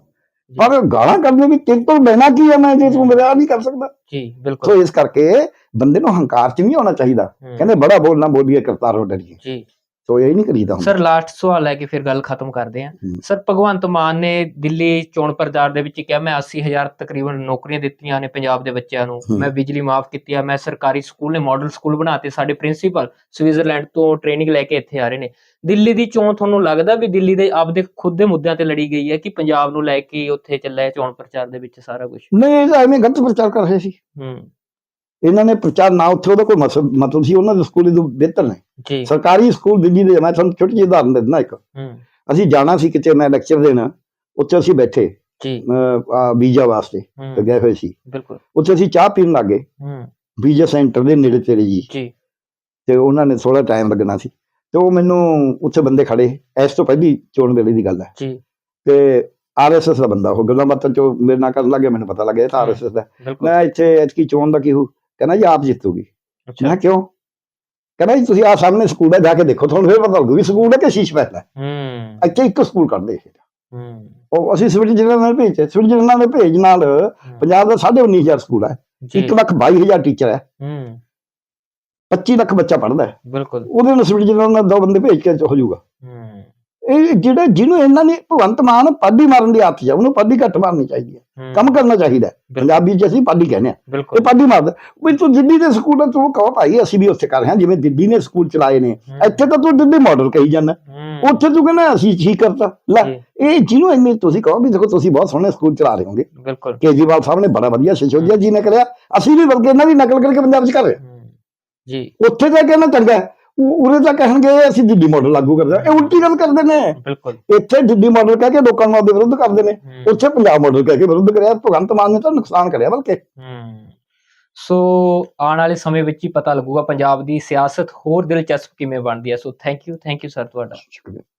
ਪਰ ਗਾਲਾਂ ਕੱਢਦੇ ਵੀ ਤੇਰੇ ਤੋਂ ਬਹਿਣਾ ਕੀ ਹੈ ਮੈਂ ਜੇ ਤੂੰ ਮੇਰਾ ਨਹੀਂ ਕਰ ਸਕਦਾ। ਜੀ ਸੋ ਬਿਲਕੁਲ ਇਸ ਕਰਕੇ ਬੰਦੇ ਨੂੰ ਹੰਕਾਰ ਚ ਨਹੀਂ ਹੋਣਾ ਚਾਹੀਦਾ। ਕਹਿੰਦੇ ਬੜਾ ਬੋਲਣਾ ਬੋਲੀਏ ਕਰਤਾਰੋ ਡਰੀਏ। ਜੀ। ਸੋ ਇਹ ਨਹੀਂ ਕਰੀਦਾ ਹੁੰਦਾ। ਸਰ ਲਾਸਟ ਸਵਾਲ ਹੈ ਕਿ ਫਿਰ ਗੱਲ ਖਤਮ ਕਰਦੇ ਹਾਂ। ਹੂੰ। ਸਰ ਭਗਵੰਤ ਮਾਨ ਨੇ ਦਿੱਲੀ ਚੋਣ ਪ੍ਰਚਾਰ ਦੇ ਵਿੱਚ ਕਿਹਾ ਮੈਂ 80000 ਤਕਰੀਬਨ ਨੌਕਰੀਆਂ ਦਿੱਤੀਆਂ ਨੇ ਪੰਜਾਬ ਦੇ ਬੱਚਿਆਂ ਨੂੰ। ਹੂੰ। ਮੈਂ ਬਿਜਲੀ ਮਾਫ ਕੀਤੀ ਆ ਮੈਂ ਸਰਕਾਰੀ ਸਕੂਲ ਨੇ ਮਾਡਲ ਸਕੂਲ ਬਣਾਤੇ ਸਾਡੇ ਪ੍ਰਿੰਸੀਪਲ ਸਵਿਟਜ਼ਰਲੈਂਡ ਤੋਂ ਟ੍ਰੇਨਿੰਗ ਲੈ ਕੇ ਇੱਥੇ ਆ ਰਹੇ ਨੇ। ਦਿੱਲੀ ਦੀ ਚੋਣ ਤੁਹਾਨੂੰ ਲੱਗਦਾ ਵੀ ਦਿੱਲੀ ਦੇ ਆਪਦੇ ਖੁਦ ਦੇ ਮੁੱਦਿਆਂ ਤੇ ਲੜੀ ਗਈ ਹੈ ਕਿ ਪੰਜਾਬ ਨੂੰ ਲੈ ਕੇ ਉੱਥੇ ਚੱਲਿਆ ਚੋਣ ਪ੍ਰਚਾਰ ਦੇ ਵਿੱਚ ਸਾਰਾ ਕੁਝ ਨਹੀਂ ਇਹ ਤਾਂ ਐਵੇਂ ਗਲਤ ਪ੍ਰਚਾਰ ਕਰ ਰਹੇ ਸੀ। ਹੂੰ। ਇਹਨਾਂ ਨੇ ਪ੍ਰਚਾਰ ਨਾ ਉੱਥੇ ਉਹਦਾ ਕੋਈ ਮਤਲਬ ਸੀ ਉਹਨਾਂ ਦੇ ਸਕੂਲ ਇਹ ਬਿਹਤਰ ਨੇ। ਸਰਕਾਰੀ ਸਕੂਲ ਦਿੱਲੀ ਦੇ ਮੈਂ ਤੁਹਾਨੂੰ ਛੋਟੀ ਜਿਹੀ ਉਦਾਹਰਨ ਦੇ ਦਿੰਦਾ ਇੱਕ। ਅਸੀਂ ਜਾਣਾ ਸੀ ਕਿਤੇ ਮੈਂ ਲੈਕਚਰ ਦੇਣਾ ਉੱਥੇ ਅਸੀਂ ਬੈਠੇ ਜੀ। ਵੀਜ਼ਾ ਵਾਸਤੇ ਹੂੰ। ਗਏ ਹੋਏ ਸੀ। ਬਿਲਕੁਲ। ਉੱਥੇ ਅਸੀਂ ਚਾਹ ਪੀਣ ਲੱਗੇ ਵੀਜ਼ਾ ਸੈਂਟਰ ਦੇ ਨੇੜੇ ਤੇੜੇ ਜੀ। ਜੀ। ਤੇ ਉਹਨਾਂ ਨੇ ਥੋੜਾ ਟਾਈਮ ਲੱਗਣਾ ਸੀ। ਤੇ ਉਹ ਮੈਨੂੰ ਉੱਥੇ ਬੰਦੇ ਖੜੇ ਇਸ ਤੋਂ ਪਹਿਲੀ ਚੋਣ ਵੇਲੇ ਦੀ ਗੱਲ ਹੈ। ਜੀ। ਤੇ ਆਰਐਸਐਸ ਦਾ ਬੰਦਾ ਉਹ ਗੱਲਾਂ ਬਾਤਾਂ ਚੋਂ ਮੇਰੇ ਨਾਲ ਕਰਨ ਲੱਗਿਆ ਮੈਨੂੰ ਪਤਾ ਲੱਗਿਆ ਇਹ ਤਾਂ। ਆਰਐਸਐਸ ਦਾ। ਮੈਂ ਇੱਥੇ ਐਤਕੀ ਚੋਣ ਦਾ ਕੀ ਹੋ ਕਹਿੰਦਾ ਜੀ ਆਪ ਜਿੱਤੂਗੀ। ਮੈਂ ਅੱਛਾ ਕਿਹਾ, ਕਿਉਂ? ਕਹਿੰਦਾ ਜੀ ਤੁਸੀਂ ਆ ਸਾਹਮਣੇ ਸਕੂਲ ਹੈ ਜਾ ਕੇ ਦੇਖੋ ਤੁਹਾਨੂੰ ਫਿਰ ਪਤਾ ਲੱਗੂ ਵੀ ਸਕੂਲ ਹੈ ਕਿ ਸ਼ੀਸ਼ ਮਹਿਲ ਹੈ। ਇੱਥੇ ਇੱਕ ਸਕੂਲ ਕੱਢਦੇ ਸੀ। ਹੂੰ। ਉਹ ਅਸੀਂ ਇੰਜੀਨੀਅਰ ਨਾਲ ਭੇਜੇ ਸਿਵਲ ਇੰਜੀਨੀਅਰ ਨਾਲ ਭੇਜ ਨਾਲ ਪੰਜਾਬ ਦਾ 19500 ਸਕੂਲ ਹੈ। ਜੀ। 1 ਲੱਖ 22000 ਟੀਚਰ ਹੈ। ਹੂੰ। 25 ਲੱਖ ਬੱਚਾ ਪੜ੍ਹਦਾ ਹੈ। ਬਿਲਕੁਲ। ਉਹਦੇ ਨਾਲ ਇੰਜੀਨੀਅਰ ਨਾਲ ਦੋ ਬੰਦੇ ਭੇਜ ਕੇ ਹੋ ਜਾਊਗਾ। ਇਹ ਜਿਹੜੇ ਜਿਹਨੂੰ ਇਹਨਾਂ ਨੇ ਭਗਵੰਤ ਮਾਨ ਪਾਡੀ ਮਾਰਨ ਦੀ ਆਦਤ ਹੈ ਉਹਨੂੰ ਪਾਡੀ ਘੱਟ ਮਾਰਨੀ ਚਾਹੀਦੀ ਹੈ। ਕੰਮ ਕਰਨਾ ਚਾਹੀਦਾ। ਪੰਜਾਬੀ ਚ ਅਸੀਂ ਪਾਡੀ ਕਹਿੰਦੇ ਆ। ਇਹ ਪਾਡੀ ਮਾਰਦਾ। ਵੀ ਤੂੰ ਦਿੱਲੀ ਦੇ ਸਕੂਲ ਤੂੰ ਕਹੋ ਭਾਈ ਅਸੀਂ ਵੀ ਉੱਥੇ ਕਰ ਰਹੇ ਹਾਂ ਜਿਵੇਂ ਦਿੱਲੀ ਨੇ ਸਕੂਲ ਚਲਾਏ ਨੇ। ਇੱਥੇ ਤਾਂ ਤੂੰ ਦਿੱਲੀ ਮਾਡਲ ਕਹੀ ਜਾਂਦਾ। ਉੱਥੇ ਤੂੰ ਕਹਿੰਦਾ ਅਸੀਂ ਠੀਕ ਕਰਤਾ। ਲੈ ਇਹ ਜਿਹਨੂੰ ਇੰਨੇ ਤੁਸੀਂ ਕਹੋ ਵੀ ਦੇਖੋ ਤੁਸੀਂ ਬਹੁਤ ਸੋਹਣੇ ਸਕੂਲ ਚਲਾ ਰਹੇ ਹੋਗੇ। ਬਿਲਕੁਲ। ਕੇਜਰੀਵਾਲ ਸਾਹਿਬ ਨੇ ਬੜਾ ਵਧੀਆ ਸਿਸੋਦੀਆ ਜੀ ਨੇ ਕਰਿਆ ਅਸੀਂ ਵੀ ਬਲਕਿ ਇਹਨਾਂ ਦੀ ਨਕਲ ਕਰਕੇ ਪੰਜਾਬ 'ਚ ਕਰ ਰਹੇ ਜੀ। ਉੱਥੇ ਜਾ ਕੇ ਨਾ ਚੰਗਾ ਉਰੇ ਤਾਂ ਕਹਿਣਗੇ ਅਸੀਂ ਦਿੱਲੀ ਮਾਡਲ ਲਾਗੂ ਕਰਦੇ ਹਾਂ। ਇਹ ਉਲਟੀ ਗੱਲ ਕਰਦੇ ਨੇ। ਬਿਲਕੁਲ। ਇੱਥੇ ਦਿੱਲੀ ਮਾਡਲ ਕਹਿ ਕੇ ਲੋਕਾਂ ਨੂੰ ਆਪਦੇ ਵਿਰੁੱਧ ਕਰਦੇ ਨੇ। ਉੱਥੇ ਪੰਜਾਬ ਮਾਡਲ ਕਹਿ ਕੇ ਵਿਰੁੱਧ ਕਰਿਆ ਭਗਵੰਤ ਮਾਨ ਨੇ ਤਾਂ ਨੁਕਸਾਨ ਕਰਿਆ ਬਲਕਿ। ਸੋ ਆਉਣ ਵਾਲੇ ਸਮੇਂ ਵਿੱਚ ਹੀ ਪਤਾ ਲੱਗੂਗਾ ਪੰਜਾਬ ਦੀ ਸਿਆਸਤ ਹੋਰ ਦਿਲਚਸਪ ਕਿਵੇਂ ਬਣਦੀ ਹੈ। So thank you thank you sir ਤੁਹਾਡਾ। ਸ਼ੁਕਰੀਆ।